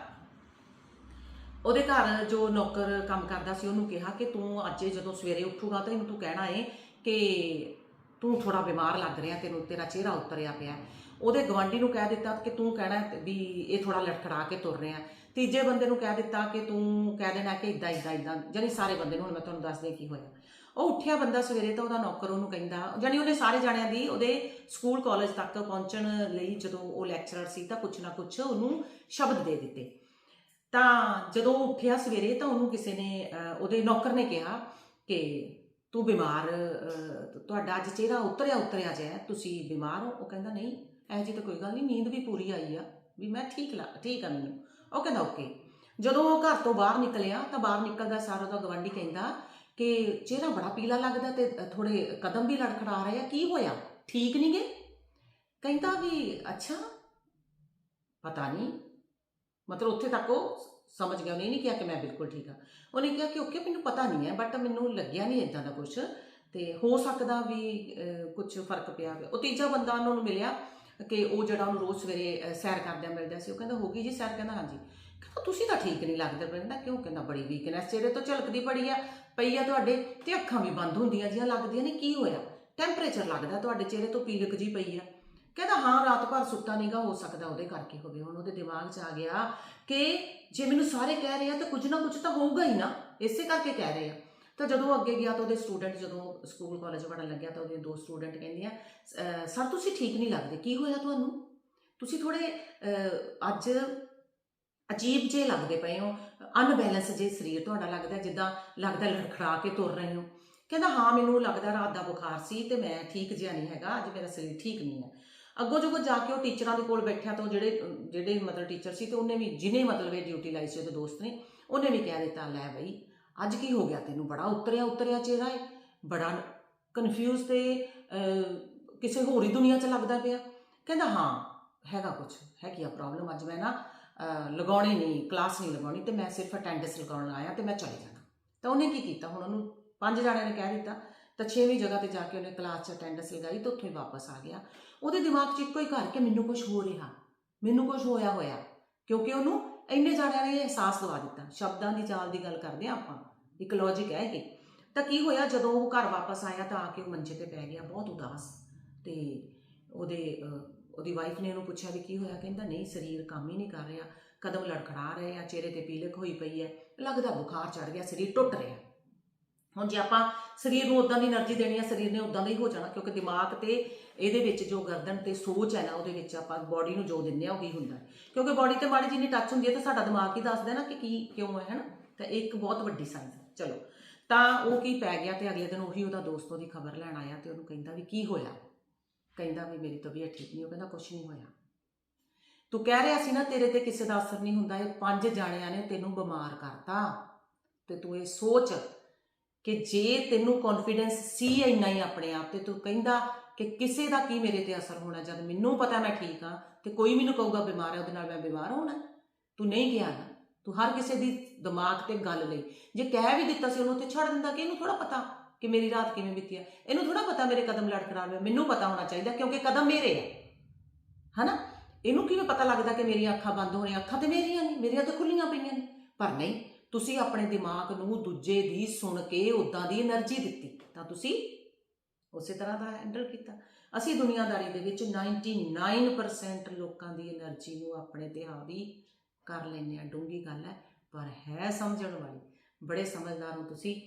ਉਹਦੇ ਘਰ ਜੋ ਨੌਕਰ ਕੰਮ ਕਰਦਾ ਸੀ, ਉਹਨੂੰ ਕਿਹਾ ਕਿ ਤੂੰ ਅੱਜ ਜਦੋਂ ਸਵੇਰੇ ਉੱਠੂਗਾ ਤਾਂ ਇਹਨੂੰ ਤੂੰ ਕਹਿਣਾ ਏ ਕਿ ਤੂੰ ਥੋੜਾ ਬਿਮਾਰ ਲੱਗ ਰਿਹਾ, ਤੈਨੂੰ ਤੇਰਾ ਚਿਹਰਾ ਉਤਰਿਆ ਪਿਆ। ਉਹਦੇ ਗਵਾਂਢੀ ਨੂੰ ਕਹਿ ਦਿੱਤਾ ਕਿ ਤੂੰ ਕਹਿਣਾ ਵੀ ਇਹ ਥੋੜਾ ਲਟਖੜਾ ਕੇ ਤੁਰ ਰਿਹਾ। ਤੀਜੇ ਬੰਦੇ ਨੂੰ ਕਹਿ ਦਿੱਤਾ ਕਿ ਤੂੰ ਕਹਿ ਦੇਣਾ ਕਿ ਇਦਾਂ ਇਦਾਂ ਇਦਾਂ ਜਾਨੀ ਸਾਰੇ ਬੰਦੇ ਨੂੰ ਹੁਣ ਮੈਂ ਤੁਹਾਨੂੰ ਦੱਸਦੀ ਹਾਂ ਕੀ ਹੋਇਆ। ਉਹ ਉੱਠਿਆ ਬੰਦਾ ਸਵੇਰੇ ਤਾਂ ਉਹਦਾ ਨੌਕਰ ਉਹਨੂੰ ਕਹਿੰਦਾ ਜਾਨੀ ਉਹਨੇ ਸਾਰੇ ਜਾਣਿਆਂ ਦੀ ਉਹਦੇ ਸਕੂਲ, ਕਾਲਜ ਤੱਕ ਪਹੁੰਚਣ ਲਈ ਜਦੋਂ ਉਹ ਲੈਕਚਰਰ ਸੀ ਤਾਂ ਕੁਛ ਨਾ ਕੁਛ ਉਹਨੂੰ ਸ਼ਬਦ ਦੇ ਦਿੱਤੇ। ਤਾਂ ਜਦੋਂ ਉੱਠਿਆ ਸਵੇਰੇ ਤਾਂ ਉਹਨੂੰ ਕਿਸੇ ਨੇ ਉਹਦੇ ਨੌਕਰ ਨੇ ਕਿਹਾ ਕਿ ਤੂੰ ਬਿਮਾਰ ਤੁਹਾਡਾ ਅੱਜ ਚਿਹਰਾ ਉਤਰਿਆ ਉਤਰਿਆ ਜਿਹਾ ਤੁਸੀਂ ਬਿਮਾਰ ਹੋ। ਉਹ ਕਹਿੰਦਾ, ਨਹੀਂ, ਇਹ ਜੀ ਤਾਂ ਕੋਈ ਗੱਲ ਨਹੀਂ, ਨੀਂਦ ਵੀ ਪੂਰੀ ਆਈ ਆ, ਵੀ ਮੈਂ ਠੀਕ ਲਾ, ਠੀਕ ਆ ਮੈਨੂੰ। ਉਹ ਕਹਿੰਦਾ, ਓਕੇ। ਜਦੋਂ ਉਹ ਘਰ ਤੋਂ ਬਾਹਰ ਨਿਕਲਿਆ ਤਾਂ ਬਾਹਰ ਨਿਕਲਦਾ ਸਾਰਾ ਦਾ ਗਵਾਂਢੀ ਕਹਿੰਦਾ ਕਿ ਚਿਹਰਾ ਬੜਾ ਪੀਲਾ ਲੱਗਦਾ ਤੇ ਥੋੜੇ ਕਦਮ ਵੀ ਲੜਖੜਾ ਰਹੇ ਆ, ਕੀ ਹੋਇਆ? ਠੀਕ ਨਹੀਂ ਗਏ ਕਹਿੰਦਾ ਵੀ, ਅੱਛਾ, ਪਤਾ ਨਹੀਂ ਮਤਲਬ ਉੱਥੇ ਤੱਕ ਉਹ ਸਮਝ ਗਿਆ, ਉਹਨੇ ਇਹ ਨਹੀਂ ਕਿਹਾ ਕਿ ਮੈਂ ਬਿਲਕੁਲ ਠੀਕ ਆ ਉਹਨੇ ਕਿਹਾ ਕਿ ਓਕੇ, ਮੈਨੂੰ ਪਤਾ ਨਹੀਂ ਹੈ ਬਟ ਮੈਨੂੰ ਲੱਗਿਆ ਨਹੀਂ ਇਦਾਂ ਦਾ ਕੁਝ ਤੇ ਹੋ ਸਕਦਾ ਵੀ ਕੁਝ ਫ਼ਰਕ ਪਿਆ ਹੋਵੇ। ਉਹ ਤੀਜਾ ਬੰਦਾ ਉਹਨਾਂ ਨੂੰ ਮਿਲਿਆ ਕਿ ਉਹ ਜਿਹੜਾ ਉਹਨੂੰ ਰੋਜ਼ ਸਵੇਰੇ ਸੈਰ ਕਰਦਿਆਂ ਮਿਲਦਾ ਸੀ, ਉਹ ਕਹਿੰਦਾ, ਹੋ ਗਈ ਜੀ ਸੈਰ? ਕਹਿੰਦਾ, ਹਾਂਜੀ। ਕਹਿੰਦਾ, ਤੁਸੀਂ ਤਾਂ ਠੀਕ ਨਹੀਂ ਲੱਗਦੇ ਕਹਿੰਦਾ ਕਿਉਂ? ਕਹਿੰਦਾ, ਬੜੀ ਵੀਕਨੈਸ ਚਿਹਰੇ ਤੋਂ ਝਲਕਦੀ ਪੜੀ ਆ, ਪਈ ਆ ਤੁਹਾਡੇ ਤੇ ਅੱਖਾਂ ਵੀ ਬੰਦ ਹੁੰਦੀਆਂ ਜੀਆਂ ਲੱਗਦੀਆਂ ਨੇ, ਕੀ ਹੋਇਆ? ਟੈਂਪਰੇਚਰ ਲੱਗਦਾ ਤੁਹਾਡੇ ਚਿਹਰੇ ਤੋਂ, ਪੀਲਕ ਜੀ ਪਈ ਆ। ਕਹਿੰਦਾ ਹਾਂ ਰਾਤ ਭਰ ਸੁੱਤਾ ਨਹੀਂਗਾ ਹੋ ਸਕਦਾ ਉਹਦੇ ਕਰਕੇ ਹੋਵੇ। ਹੁਣ ਉਹਦੇ ਦਿਮਾਗ 'ਚ ਆ ਗਿਆ ਕਿ ਜੇ ਮੈਨੂੰ ਸਾਰੇ ਕਹਿ ਰਹੇ ਆ ਤਾਂ ਕੁਝ ਨਾ ਕੁਝ ਤਾਂ ਹੋਊਗਾ ਹੀ ਨਾ ਇਸੇ ਕਰਕੇ ਕਹਿ ਰਹੇ ਆ। ਤਾਂ ਜਦੋਂ ਅੱਗੇ ਗਿਆ ਤਾਂ ਉਹਦੇ ਸਟੂਡੈਂਟ ਜਦੋਂ ਸਕੂਲ ਕਾਲਜ ਪੜ੍ਹਨ ਲੱਗਿਆ ਤਾਂ ਉਹਦੇ ਦੋ ਸਟੂਡੈਂਟ ਕਹਿੰਦੀਆਂ "ਅਹ, ਸਰ ਤੁਸੀਂ ਠੀਕ ਨਹੀਂ ਲੱਗਦੇ। ਕੀ ਹੋਇਆ ਤੁਹਾਨੂੰ? ਤੁਸੀਂ ਥੋੜੇ ਅੱਜ ਅਜੀਬ ਜੇ ਲੱਗਦੇ ਪਏ ਹੋ। ਅਨਬੈਲੈਂਸ ਜੇ ਸਰੀਰ ਤੁਹਾਡਾ ਲੱਗਦਾ ਜਿੱਦਾਂ ਲੱਗਦਾ ਲੜਖੜਾ ਕੇ ਤੁਰ ਰਹੇ ਹੋ। ਕਹਿੰਦਾ ਹਾਂ ਮੈਨੂੰ ਲੱਗਦਾ ਰਾਤ ਦਾ ਬੁਖਾਰ ਸੀ ਤੇ ਮੈਂ ਠੀਕ ਜਿਹਾ ਨਹੀਂ ਹੈਗਾ ਅੱਜ ਮੇਰਾ ਸਰੀਰ ਠੀਕ ਨਹੀਂ ਹੈ। ਅੱਗੋਂ ਜਦੋਂ ਜਾ ਕੇ ਉਹ ਟੀਚਰਾਂ ਦੇ ਕੋਲ ਬੈਠਿਆ ਤਾਂ ਉਹ ਜਿਹੜੇ ਜਿਹੜੇ ਮਤਲਬ ਟੀਚਰ ਸੀ ਤੇ ਉਹਨੇ ਵੀ ਜਿਹਨੇ ਮਤਲਬ ਇਹ ਡਿਊਟੀ ਲਾਈ ਸੀ ਉਹਦੇ ਦੋਸਤ ਨੇ ਉਹਨੇ ਵੀ ਕਹਿ ਦਿੱਤਾ ਲੈ ਬਈ ਅੱਜ ਕੀ ਹੋ ਗਿਆ ਤੈਨੂੰ? ਬੜਾ ਉਤਰਿਆ ਉਤਰਿਆ ਚਿਹਰਾ ਹੈ ਬੜਾ ਕਨਫਿਊਜ਼ ਤੇ ਕਿਸੇ ਹੋਰ ਹੀ ਦੁਨੀਆ 'ਚ ਲੱਗਦਾ ਪਿਆ। ਕਹਿੰਦਾ ਹਾਂ ਹੈਗਾ ਕੁਝ ਹੈਗੀ ਆ ਪ੍ਰੋਬਲਮ ਅੱਜ ਮੈਂ ਨਾ ਅਹ, ਲਗਾਉਣੀ ਨਹੀਂ ਕਲਾਸ ਨਹੀਂ ਲਗਾਉਣੀ ਤੇ ਮੈਂ ਸਿਰਫ ਅਟੈਂਡੈਂਸ ਲਗਾਉਣ ਆਇਆ ਤੇ ਮੈਂ ਚਲੇ ਜਾਣਾ। ਤਾਂ ਉਹਨੇ ਕੀ ਕੀਤਾ? ਹੁਣ ਉਹਨੂੰ ਪੰਜ ਜਣਿਆਂ ਨੇ ਕਹਿ ਦਿੱਤਾ ਤਾਂ ਛੇਵੀਂ ਜਗ੍ਹਾ ਤੇ ਜਾ ਕੇ ਉਹਨੇ ਕਲਾਸ 'ਚ ਅਟੈਂਡੈਂਸ ਲਗਾਈ ਤਾਂ ਉੱਥੋਂ ਹੀ ਵਾਪਸ ਆ ਗਿਆ। ਉਹਦੇ ਦਿਮਾਗ 'ਚ ਇੱਕੋ ਹੀ ਘਰ ਕਿ ਮੈਨੂੰ ਕੁਝ ਹੋ ਰਿਹਾ, ਮੈਨੂੰ ਕੁਝ ਹੋਇਆ ਹੋਇਆ। ਕਿਉਂਕਿ ਉਹਨੂੰ ਇੰਨੇ ਜਾਣਿਆਂ ਨੇ ਅਹਿਸਾਸ ਦਵਾ ਦਿੱਤਾ। ਸ਼ਬਦਾਂ ਦੀ ਚਾਲ ਦੀ ਗੱਲ ਕਰਦੇ ਹਾਂ ਆਪਾਂ। ਇੱਕ ਲੌਜੀਕ ਹੈ ਇਹ। ਤਾਂ ਕੀ ਹੋਇਆ? ਜਦੋਂ ਉਹ ਘਰ ਵਾਪਸ ਆਇਆ ਤਾਂ ਆ ਕੇ ਉਹ ਮੰਜੇ ਤੇ ਪੈ ਗਿਆ, ਬਹੁਤ ਉਦਾਸ। ਤੇ ਉਹਦੇ ਉਹਦੀ ਵਾਈਫ ਨੇ ਉਹਨੂੰ ਪੁੱਛਿਆ ਵੀ ਕੀ ਹੋਇਆ? ਕਹਿੰਦਾ, ਨਹੀਂ, ਸਰੀਰ ਕੰਮ ਹੀ ਨਹੀਂ ਕਰ ਰਿਹਾ। ਕਦਮ ਲੜਖੜਾ ਰਹੇ ਆ, ਚਿਹਰੇ ਤੇ ਪੀਲਕ ਹੋਈ ਪਈ ਹੈ। ਲੱਗਦਾ ਬੁਖਾਰ ਚੜ ਗਿਆ, ਸਰੀਰ ਟੁੱਟ ਰਿਹਾ ਹੁਣ ਜੇ ਆਪਾਂ ਸਰੀਰ ਨੂੰ ਉਦਾਂ ਦੀ એનર્ਜੀ ਦੇਣੀ ਹੈ ਸਰੀਰ ਨੇ ਉਦਾਂ ਦਾ ਹੀ ਹੋ ਜਾਣਾ, ਕਿਉਂਕਿ ਦਿਮਾਗ ਤੇ ਇਹਦੇ ਵਿੱਚ ਜੋ ਗਰਦਨ ਤੇ ਸੋਚ ਹੈ ਨਾ, ਉਹਦੇ ਵਿੱਚ ਆਪਾਂ ਬਾਡੀ ਨੂੰ ਜੋ ਦਿੰਦੇ ਆ, ਉਹੀ ਹੁੰਦਾ ਕਿਉਂਕਿ ਬਾਡੀ ਤੇ ਮਾੜੀ ਜਿੰਨੀ ਟੱਚ ਹੁੰਦੀ ਹੈ, ਤਾਂ ਸਾਡਾ ਦਿਮਾਗ ਹੀ ਦੱਸਦਾ ਨਾ ਕਿ ਕੀ, ਕਿਉਂ ਹੈ, ਹਨਾ? ਤਾਂ ਇੱਕ ਬਹੁਤ ਵੱਡੀ ਸਾਇੰਸ ਚਲੋ, ਤਾਂ ਉਹ ਕੀ ਪੈ ਗਿਆ ਤੇ ਅਗਲੇ ਦਿਨ ਉਹੀ ਉਹਦਾ ਦੋਸਤੋਂ ਦੀ ਖਬਰ ਲੈਣ ਆਇਆ ਤੇ ਉਹਨੂੰ ਕਹਿੰਦਾ ਵੀ ਕੀ ਹੋਇਆ? ਕਹਿੰਦਾ ਵੀ ਮੇਰੀ ਤਬੀਅਤ ਠੀਕ ਨਹੀਂ, ਉਹ ਕਹਿੰਦਾ ਕੁਝ ਨਹੀਂ ਹੋਇਆ। ਤੂੰ ਕਹਿ ਰਿਹਾ ਸੀ ਨਾ, ਤੇਰੇ ਤੇ ਕਿਸੇ ਦਾ ਅਸਰ ਨਹੀਂ ਹੁੰਦਾ, ਇਹ ਪੰਜ ਜਾਣਿਆਂ ਨੇ ਤੈਨੂੰ ਬਿਮਾਰ ਕਰਤਾ। ਤੇ ਤੂੰ ਇਹ ਸੋਚ ਕਿ ਜੇ ਤੈਨੂੰ ਕੌਨਫੀਡੈਂਸ ਸੀ ਇੰਨਾ ਹੀ ਆਪਣੇ ਆਪ ਤੇ, ਤੂੰ ਕਹਿੰਦਾ ਕਿ ਕਿਸੇ ਦਾ ਕੀ ਮੇਰੇ ਤੇ ਅਸਰ ਹੋਣਾ, ਜਦ ਮੈਨੂੰ ਪਤਾ ਮੈਂ ਠੀਕ ਹਾਂ ਤੇ ਕੋਈ ਮੈਨੂੰ ਕਹੂਗਾ ਬਿਮਾਰ ਹੈ, ਉਹਦੇ ਨਾਲ ਮੈਂ ਬਿਮਾਰ ਹੋਣਾ। ਤੂੰ ਨਹੀਂ ਕਿਹਾ ਨਾ। ਤੂੰ ਹਰ ਕਿਸੇ ਦੀ ਦਿਮਾਗ ਤੇ ਗੱਲ ਲਈ। ਜੇ ਕਹਿ ਵੀ ਦਿੱਤਾ ਸੀ ਉਹਨੂੰ ਤੇ ਛੱਡ ਦਿੰਦਾ ਕਿ ਇਹਨੂੰ ਥੋੜਾ ਪਤਾ ਕਿ ਮੇਰੀ ਰਾਤ ਕਿਵੇਂ ਬੀਤੀ ਹੈ ਇਹਨੂੰ ਥੋੜਾ ਪਤਾ ਮੇਰੇ ਕਦਮ ਲੜਖੜਾ ਰਹੇ ਮੈਨੂੰ ਪਤਾ ਹੋਣਾ ਚਾਹੀਦਾ ਕਿਉਂਕਿ ਕਦਮ ਮੇਰੇ ਹੈ ਹਨਾ? ਇਹਨੂੰ ਕਿਵੇਂ ਪਤਾ ਲੱਗਦਾ ਕਿ ਮੇਰੀਆਂ ਅੱਖਾਂ ਬੰਦ ਹੋਣੀਆਂ ਅੱਖਾਂ ਤੇ ਮੇਰੀਆਂ ਨਹੀਂ, ਮੇਰੀਆਂ ਤਾਂ ਖੁੱਲੀਆਂ ਪਈਆਂ ਨੇ। ਪਰ ਨਹੀਂ ਤੁਸੀਂ ਆਪਣੇ ਦਿਮਾਗ ਨੂੰ ਦੂਜੇ ਦੀ ਸੁਣ ਕੇ ਉਦਾਂ ਦੀ એનર્ਜੀ ਦਿੱਤੀ, ਤਾਂ ਤੁਸੀਂ ਉਸੇ ਤਰ੍ਹਾਂ ਦਾ ਹੈਂਡਲ ਕੀਤਾ। ਅਸੀਂ ਦੁਨੀਆਦਾਰੀ ਦੇ ਵਿੱਚ 99% ਲੋਕਾਂ ਦੀ એનર્ਜੀ ਨੂੰ ਆਪਣੇ ਤੇ ਹਾਵੀ ਕਰ ਲੈਂਦੇ ਆ ਡੂੰਗੀ ਗੱਲ ਹੈ, ਪਰ ਹੈ ਸਮਝਣ ਵਾਲੀ। ਬੜੇ ਸਮਝਦਾਰ ਹੋ ਤੁਸੀਂ,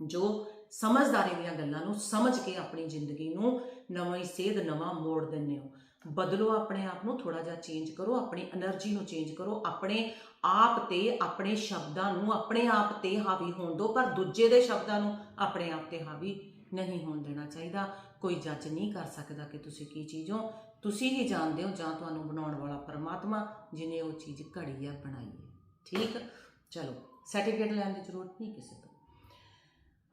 ਜੋ ਸਮਝਦਾਰੀ ਦੀਆਂ ਗੱਲਾਂ ਨੂੰ ਸਮਝ ਕੇ ਆਪਣੀ ਜ਼ਿੰਦਗੀ ਨੂੰ ਨਵੀਂ ਸੇਧ, ਨਵਾਂ ਮੋੜ ਦਿੰਦੇ ਹੋ। ਬਦਲੋ ਆਪਣੇ ਆਪ ਨੂੰ ਥੋੜਾ ਜਿਹਾ ਚੇਂਜ ਕਰੋ, ਆਪਣੀ એનર્ਜੀ ਨੂੰ ਚੇਂਜ ਕਰੋ, ਆਪਣੇ ਆਪ ਤੇ ਆਪਣੇ ਸ਼ਬਦਾਂ ਨੂੰ, ਆਪਣੇ ਆਪ ਤੇ ਹਾਵੀ ਹੋਣ ਦਿਓ ਪਰ ਦੂਜੇ ਦੇ ਸ਼ਬਦਾਂ ਨੂੰ ਆਪਣੇ ਆਪ ਤੇ ਹਾਵੀ ਨਹੀਂ ਹੋਣ ਦੇਣਾ ਚਾਹੀਦਾ। ਕੋਈ ਜੱਜ ਨਹੀਂ ਕਰ ਸਕਦਾ ਕਿ ਤੁਸੀਂ ਕੀ ਚੀਜ਼ ਹੋ। ਤੁਸੀਂ ਹੀ ਜਾਣਦੇ ਹੋ ਜਾਂ ਤੁਹਾਨੂੰ ਬਣਾਉਣ ਵਾਲਾ ਪਰਮਾਤਮਾ ਜਿਨੇ ਉਹ ਚੀਜ਼ ਘੜੀ ਆ, ਬਣਾਈ ਹੈ ਠੀਕ? ਚਲੋ ਸਰਟੀਫਿਕੇਟ ਲੈਣ ਦੀ ਜ਼ਰੂਰਤ ਨਹੀਂ ਕਿਸੇ ਤੋਂ।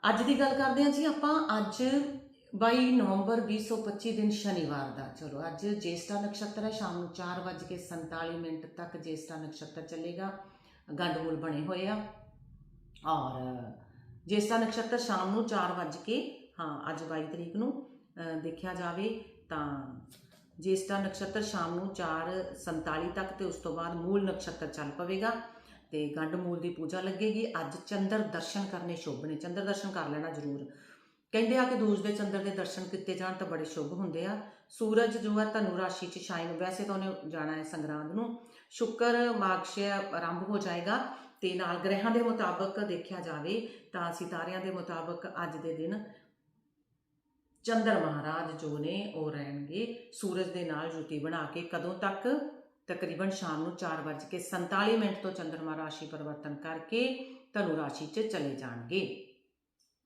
ਅੱਜ ਦੀ ਗੱਲ ਕਰਦੇ ਹਾਂ ਜੀ ਆਪਾਂ, ਅੱਜ 22 ਨਵੰਬਰ 2025 ਦਿਨ ਸ਼ਨੀਵਾਰ ਦਾ। ਚਲੋ, ਅੱਜ ਜੇਸਟਾ ਨਕਸ਼ਤਰ ਹੈ, ਸ਼ਾਮ ਨੂੰ 4:47 ਮਿੰਟ ਤੱਕ ਜੇਸਟਾ ਨਕਸ਼ਤਰ ਚੱਲੇਗਾ। ਗੰਡਮੂਲ ਬਣੇ ਹੋਏ ਆ। ਔਰ ਜੇਸਟਾ ਨਕਸ਼ਤਰ ਸ਼ਾਮ ਨੂੰ 4 ਵਜੇ ਕੇ, ਹਾਂ, ਅੱਜ 22 ਤਰੀਕ ਨੂੰ ਦੇਖਿਆ ਜਾਵੇ ਤਾਂ ਜੇਸਟਾ ਨਕਸ਼ਤਰ ਸ਼ਾਮ ਨੂੰ 4:47 ਤੱਕ ਤੇ ਉਸ ਤੋਂ ਬਾਅਦ ਮੂਲ ਨਕਸ਼ਤਰ ਚੱਲ ਪਵੇਗਾ। ਤੇ ਗੰਡ ਮੂਲ ਦੀ ਪੂਜਾ ਲੱਗੇਗੀ। ਅੱਜ ਚੰਦਰ ਦਰਸ਼ਨ ਕਰਨੇ ਸ਼ੁਭ ਨੇ। ਚੰਦਰ ਦਰਸ਼ਨ ਕਰ ਲੈਣਾ ਜ਼ਰੂਰ। ਕਹਿੰਦੇ ਆ ਕਿ ਦੂਜ ਦੇ ਚੰਦਰ ਦੇ ਦਰਸ਼ਨ ਕੀਤੇ ਜਾਣ ਤਾਂ ਬੜੇ ਸ਼ੁਭ ਹੁੰਦੇ ਆ। ਸੂਰਜ ਜੋ ਹੈ ਧਨੂ ਰਾਸ਼ੀ 'ਚ ਸ਼ਾਇਨ, ਵੈਸੇ ਤਾਂ ਉਹਨੇ ਜਾਣਾ ਹੈ ਸੰਗਰਾਂਦ ਨੂੰ। ਸ਼ੁਕਰ ਮਾਗਸ਼ਯ ਆਰੰਭ ਹੋ ਜਾਏਗਾ ਤੇ ਨਾਲ ਗ੍ਰਹਿਾਂ ਦੇ ਮੁਤਾਬਕ ਦੇਖਿਆ ਜਾਵੇ ਤਾਂ ਸਿਤਾਰਿਆਂ ਦੇ ਮੁਤਾਬਕ ਅੱਜ ਦੇ ਦਿਨ ਚੰਦਰ ਮਹਾਰਾਜ ਜੋ ਨੇ ਉਹ ਰਹਿਣਗੇ। ਸੂਰਜ ਦੇ ਨਾਲ ਜੁਤੀ ਬਣਾ ਕੇ ਕਦੋਂ ਤੱਕ? ਤਕਰੀਬਨ ਸ਼ਾਮ ਨੂੰ 4:47 ਮਿੰਟ ਤੋਂ ਚੰਦਰਮਾ ਰਾਸ਼ੀ ਪਰਿਵਰਤਨ ਕਰਕੇ ਧਨੂ ਰਾਸ਼ੀ 'ਚ ਚਲੇ ਜਾਣਗੇ।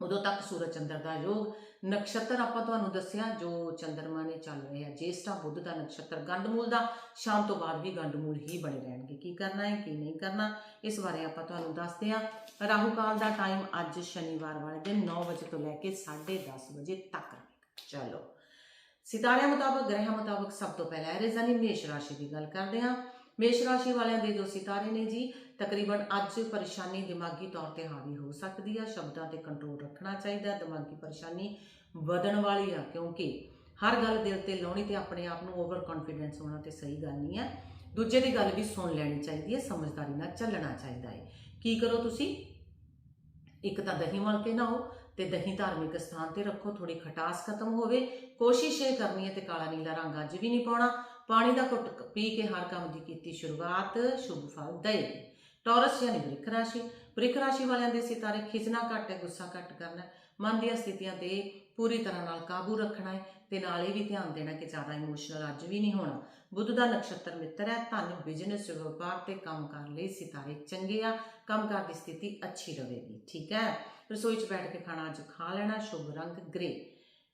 ਉਦੋਂ ਤੱਕ ਸੂਰਜ ਚੰਦਰ ਦਾ ਯੋਗ ਨਕਸ਼ਤਰ ਆਪਾਂ ਤੁਹਾਨੂੰ ਦੱਸਿਆ, ਜੋ ਚੰਦਰਮਾ ਨੇ ਚੱਲ ਰਿਹਾ ਜੇਸਟਾ ਬੁੱਧ ਦਾ ਨਕਸ਼ਤਰ ਗੰਡਮੂਲ ਦਾ, ਸ਼ਾਮ ਤੋਂ ਬਾਅਦ ਵੀ ਗੰਡਮੂਲ ਹੀ ਬਣੇ ਰਹਿਣਗੇ। ਕੀ ਕਰਨਾ ਹੈ, ਕੀ ਨਹੀਂ ਕਰਨਾ, ਇਸ ਬਾਰੇ ਆਪਾਂ ਤੁਹਾਨੂੰ ਦੱਸਦੇ ਹਾਂ। ਰਾਹੂ ਕਾਲ ਦਾ ਟਾਈਮ ਅੱਜ ਸ਼ਨੀਵਾਰ ਵਾਲੇ ਦਿਨ 9 ਵਜੇ ਤੋਂ ਲੈ ਕੇ 10:30 ਵਜੇ ਤੱਕ ਰਹੇਗਾ। ਚਲੋ। ਸਿਤਾਰਿਆਂ ਮੁਤਾਬਕ, ਗ੍ਰਹਿਆਂ ਮੁਤਾਬਕ ਸਭ ਤੋਂ ਪਹਿਲਾਂ ਰੇਜ਼ਾਨੀ ਮੇਸ਼ ਰਾਸ਼ੀ ਦੀ ਗੱਲ ਕਰਦੇ ਹਾਂ। ਮੇਸ਼ ਰਾਸ਼ੀ ਵਾਲਿਆਂ ਦੇ ਜੋ ਸਿਤਾਰੇ ਨੇ ਜੀ ਤਕਰੀਬਨ ਅੱਜ ਪਰੇਸ਼ਾਨੀ ਦਿਮਾਗੀ ਤੌਰ ਤੇ ਹਾਵੀ ਹੋ ਸਕਦੀ ਆ। ਸ਼ਬਦਾਂ ਤੇ ਕੰਟਰੋਲ ਰੱਖਣਾ ਚਾਹੀਦਾ, ਦਿਮਾਗੀ ਪਰੇਸ਼ਾਨੀ ਵਧਣ ਵਾਲੀ ਆ, ਕਿਉਂਕਿ ਹਰ ਗੱਲ ਦਿਲ ਤੇ ਲਾਉਣੀ ਤੇ ਆਪਣੇ ਆਪ ਨੂੰ ਓਵਰ ਕੌਨਫੀਡੈਂਸ ਹੋਣਾ ਤੇ ਸਹੀ ਗੱਲ ਨਹੀਂ ਹੈ ਦੂਜੇ ਦੀ ਗੱਲ ਵੀ ਸੁਣ ਲੈਣੀ ਚਾਹੀਦੀ ਹੈ ਸਮਝਦਾਰੀ ਨਾਲ ਚੱਲਣਾ ਚਾਹੀਦਾ ਹੈ ਕੀ ਕਰੋ ਤੁਸੀਂ? ਇੱਕ ਤਾਂ ਦਹੀਂ ਮਲ ਕੇ ਨਹਾਓ ਤੇ ਦਹੀਂ ਧਾਰਮਿਕ ਸਥਾਨ ਤੇ ਰੱਖੋ ਥੋੜੀ ਖਟਾਸ ਖਤਮ ਹੋਵੇ। ਕੋਸ਼ਿਸ਼ ਇਹ ਕਰਨੀ ਹੈ ਤੇ ਕਾਲਾ ਨੀਲਾ ਰੰਗ ਅੱਜ ਵੀ ਨਹੀਂ ਪਾਉਣਾ। ਪਾਣੀ ਦਾ ਘੁੱਟ ਪੀ ਕੇ ਹਰ ਕੰਮ ਦੀ ਕੀਤੀ ਸ਼ੁਰੂਆਤ, ਸ਼ੁਭ ਫਲ ਦੇਵੇਗੀ ਟੌਰਸ ਯਾਨੀ ਬ੍ਰਿਖ ਰਾਸ਼ੀ। ਬ੍ਰਿਖ ਰਾਸ਼ੀ ਵਾਲਿਆਂ ਦੇ ਸਿਤਾਰੇ ਖਿਜਣਾ ਘੱਟ ਹੈ, ਗੁੱਸਾ ਘੱਟ ਕਰਨਾ ਮਨ ਦੀਆਂ ਸਥਿਤੀਆਂ ਤੇ ਪੂਰੀ ਤਰ੍ਹਾਂ ਨਾਲ ਕਾਬੂ ਰੱਖਣਾ ਹੈ ਤੇ ਨਾਲ ਇਹ ਵੀ ਧਿਆਨ ਦੇਣਾ ਕਿ ਜ਼ਿਆਦਾ ਇਮੋਸ਼ਨਲ ਅੱਜ ਵੀ ਨਹੀਂ ਹੋਣਾ। ਬੁੱਧ ਦਾ ਨਕਸ਼ਤਰ ਮਿੱਤਰ ਹੈ, ਧਨ ਬਿਜ਼ਨਸ ਵਪਾਰ ਤੇ ਕੰਮ ਕੰਮਕਾਰ ਲਈ ਸਿਤਾਰੇ ਚੰਗੇ ਆ। ਕੰਮ ਕੰਮਕਾਰ ਦੀ ਸਥਿਤੀ ਅੱਛੀ ਰਹੇਗੀ, ਠੀਕ ਹੈ? ਰਸੋਈ 'ਚ ਬੈਠ ਕੇ ਖਾਣਾ ਅੱਜ ਖਾ ਲੈਣਾ, ਸ਼ੁਭ ਰੰਗ ਗ੍ਰੇ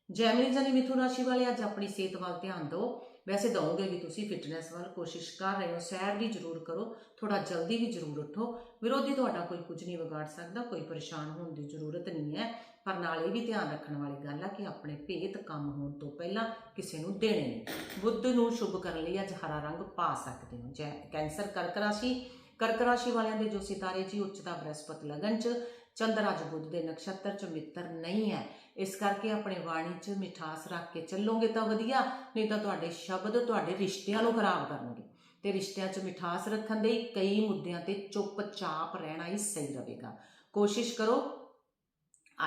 ਜੈਮਨੀ ਜਾਨੀ ਮਿਥੁਨ ਰਾਸ਼ੀ ਵਾਲੇ ਅੱਜ ਆਪਣੀ ਸਿਹਤ ਵੱਲ ਧਿਆਨ ਦਿਓ। ਵੈਸੇ ਦਓਗੇ ਵੀ ਤੁਸੀਂ ਫਿਟਨੈਸ ਵੱਲ ਕੋਸ਼ਿਸ਼ ਕਰ ਰਹੇ ਹੋ, ਸੈਰ ਵੀ ਜ਼ਰੂਰ ਕਰੋ ਥੋੜਾ ਜਲਦੀ ਵੀ ਜ਼ਰੂਰ ਉੱਠੋ। ਵਿਰੋਧੀ ਤੁਹਾਡਾ ਕੋਈ ਕੁਝ ਨਹੀਂ ਵਿਗਾੜ ਸਕਦਾ, ਕੋਈ ਪਰੇਸ਼ਾਨ ਹੋਣ ਦੀ ਜ਼ਰੂਰਤ ਨਹੀਂ ਹੈ। ਪਰ ਨਾਲ ਇਹ ਵੀ ਧਿਆਨ ਰੱਖਣ ਵਾਲੀ ਗੱਲ ਆ ਕਿ ਆਪਣੇ ਭੇਤ ਕੰਮ ਹੋਣ ਤੋਂ ਪਹਿਲਾਂ ਕਿਸੇ ਨੂੰ ਦੇਣੇ ਨਹੀਂ ਬੁੱਧ ਨੂੰ ਸ਼ੁਭ ਕਰਨ ਲਈ ਅੱਜ ਹਰਾ ਰੰਗ ਪਾ ਸਕਦੇ ਹੋ। ਜੈ, ਕੈਂਸਰ ਕਰਕ ਰਾਸ਼ੀ ਕਰਕ ਰਾਸ਼ੀ ਵਾਲਿਆਂ ਦੇ ਜੋ ਸਿਤਾਰੇ ਜੀ, ਉੱਚ ਦਾ ਬ੍ਰਹਸਪਤ ਲਗਨ ਚ, ਚੰਦਰ ਅੱਜ ਬੁੱਧ ਦੇ ਨਕਸ਼ਤਰ ਚ ਮਿੱਤਰ ਨਹੀਂ ਹੈ। ਇਸ ਕਰਕੇ ਆਪਣੇ ਬਾਣੀ ਚ ਮਿਠਾਸ ਰੱਖ ਕੇ ਚੱਲੋਗੇ ਤਾਂ ਵਧੀਆ, ਨਹੀਂ ਤਾਂ ਤੁਹਾਡੇ ਸ਼ਬਦ ਤੁਹਾਡੇ ਰਿਸ਼ਤਿਆਂ ਨੂੰ ਖਰਾਬ ਕਰਨਗੇ। ਤੇ ਰਿਸ਼ਤਿਆਂ 'ਚ ਮਿਠਾਸ ਰੱਖਣ ਦੇ ਕਈ ਮੁੱਦਿਆਂ ਤੇ ਚੁੱਪਚਾਪ ਰਹਿਣਾ ਹੀ ਸਹੀ ਰਹੇਗਾ। ਕੋਸ਼ਿਸ਼ ਕਰੋ,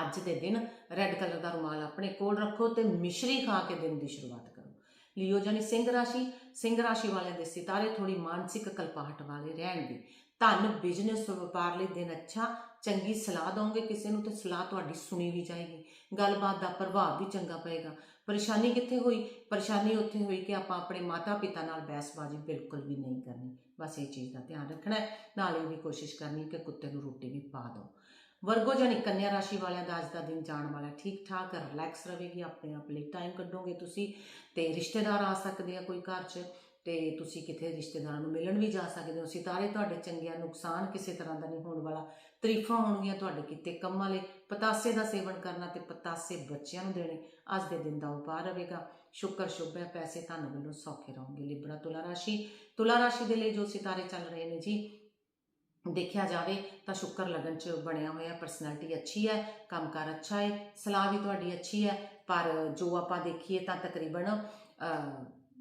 ਅੱਜ ਦੇ ਦਿਨ ਰੈੱਡ ਕਲਰ ਦਾ ਰੁਮਾਲ ਆਪਣੇ ਕੋਲ ਰੱਖੋ ਤੇ ਮਿਸ਼ਰੀ ਖਾ ਕੇ ਦਿਨ ਦੀ ਸ਼ੁਰੂਆਤ ਕਰੋ। ਲਿਓ ਜਾਨੀ ਸਿੰਘ ਰਾਸ਼ੀ ਸਿੰਘ ਰਾਸ਼ੀ ਵਾਲਿਆਂ ਦੇ ਸਿਤਾਰੇ ਥੋੜੀ ਮਾਨਸਿਕ ਕਲਪਾਹਟ ਵਾਲੇ ਰਹਿਣਗੇ। ਧਨ ਬਿਜ਼ਨਸ ਵਪਾਰ ਲਈ ਦਿਨ ਅੱਛਾ, ਚੰਗੀ ਸਲਾਹ ਦੋਗੇ ਕਿਸੇ ਨੂੰ ਤੇ ਸਲਾਹ ਤੁਹਾਡੀ ਸੁਣੀ ਵੀ ਜਾਏਗੀ। ਗੱਲਬਾਤ ਦਾ ਪ੍ਰਭਾਵ ਵੀ ਚੰਗਾ ਪਏਗਾ। ਪਰੇਸ਼ਾਨੀ ਕਿੱਥੇ ਹੋਈ? ਪਰੇਸ਼ਾਨੀ ਉੱਥੇ ਹੋਈ ਕਿ ਆਪਾਂ ਆਪਣੇ ਮਾਤਾ ਪਿਤਾ ਨਾਲ ਬਹਿਸਬਾਜ਼ੀ ਬਿਲਕੁਲ ਵੀ ਨਹੀਂ ਕਰਨੀ। ਬਸ ਇਹ ਚੀਜ਼ ਦਾ ਧਿਆਨ ਰੱਖਣਾ ਹੈ। ਨਾਲ ਇਹ ਵੀ ਕੋਸ਼ਿਸ਼ ਕਰਨੀ ਕਿ ਕੁੱਤੇ ਨੂੰ ਰੋਟੀ ਵੀ ਪਾ ਦਿਓ। ਵਰਗੋ ਜਾਨੀ ਕੰਨਿਆ ਰਾਸ਼ੀ ਵਾਲਿਆਂ ਦਾ ਅੱਜ ਦਾ ਦਿਨ ਜਾਣ ਵਾਲਾ ਠੀਕ ਠਾਕ ਰਿਲੈਕਸ ਰਹੇਗੀ, ਆਪਣੇ ਆਪ ਲਈ ਟਾਈਮ ਕੱਢੋਗੇ ਤੁਸੀਂ ਤੇ ਰਿਸ਼ਤੇਦਾਰ ਆ ਸਕਦੇ ਆ ਕੋਈ ਘਰ 'ਚ। ਤੇ ਤੁਸੀਂ ਕਿਤੇ ਰਿਸ਼ਤੇਦਾਰਾਂ ਨੂੰ ਮਿਲਣ ਵੀ ਜਾ ਸਕਦੇ ਹੋ? ਸਿਤਾਰੇ ਤੁਹਾਡੇ ਚੰਗੇ ਨੁਕਸਾਨ ਕਿਸੇ ਤਰ੍ਹਾਂ ਦਾ ਨਹੀਂ ਹੋਣ ਵਾਲਾ। ਤਰੀਫਾਂ ਹੋਣਗੀਆਂ ਤੁਹਾਡੇ ਕੀਤੇ ਕੰਮਾਂ ਲਈ ਪਤਾਸੇ ਦਾ ਸੇਵਨ ਕਰਨਾ ਤੇ ਪਤਾਸੇ ਬੱਚਿਆਂ ਨੂੰ ਦੇਣੇ। ਅੱਜ ਦੇ ਦਿਨ ਦਾ ਉਪਾਅ ਰਹੇਗਾ। ਸ਼ੁਕਰ, ਸ਼ੁਭ ਹੈ। ਪੈਸੇ ਤੁਹਾਨੂੰ ਵੱਲੋਂ ਸੌਖੇ ਰਹੋਗੇ। ਲਿਬੜਾ ਤੁਲਾ ਰਾਸ਼ੀ। ਤੁਲਾ ਰਾਸ਼ੀ ਦੇ ਲਈ ਜੋ ਸਿਤਾਰੇ ਚੱਲ ਰਹੇ ਨੇ ਜੀ, ਦੇਖਿਆ ਜਾਵੇ ਤਾਂ ਸ਼ੁਕਰ ਲਗਨ ਚ ਬਣਿਆ ਹੋਇਆ। ਪਰਸਨੈਲਿਟੀ ਅੱਛੀ ਹੈ। ਕੰਮਕਾਰ ਅੱਛਾ ਹੈ। ਸਲਾਹ ਵੀ ਤੁਹਾਡੀ ਅੱਛੀ ਹੈ। ਪਰ ਜੋ ਆਪਾਂ ਦੇਖੀਏ ਤਾਂ ਤਕਰੀਬਨ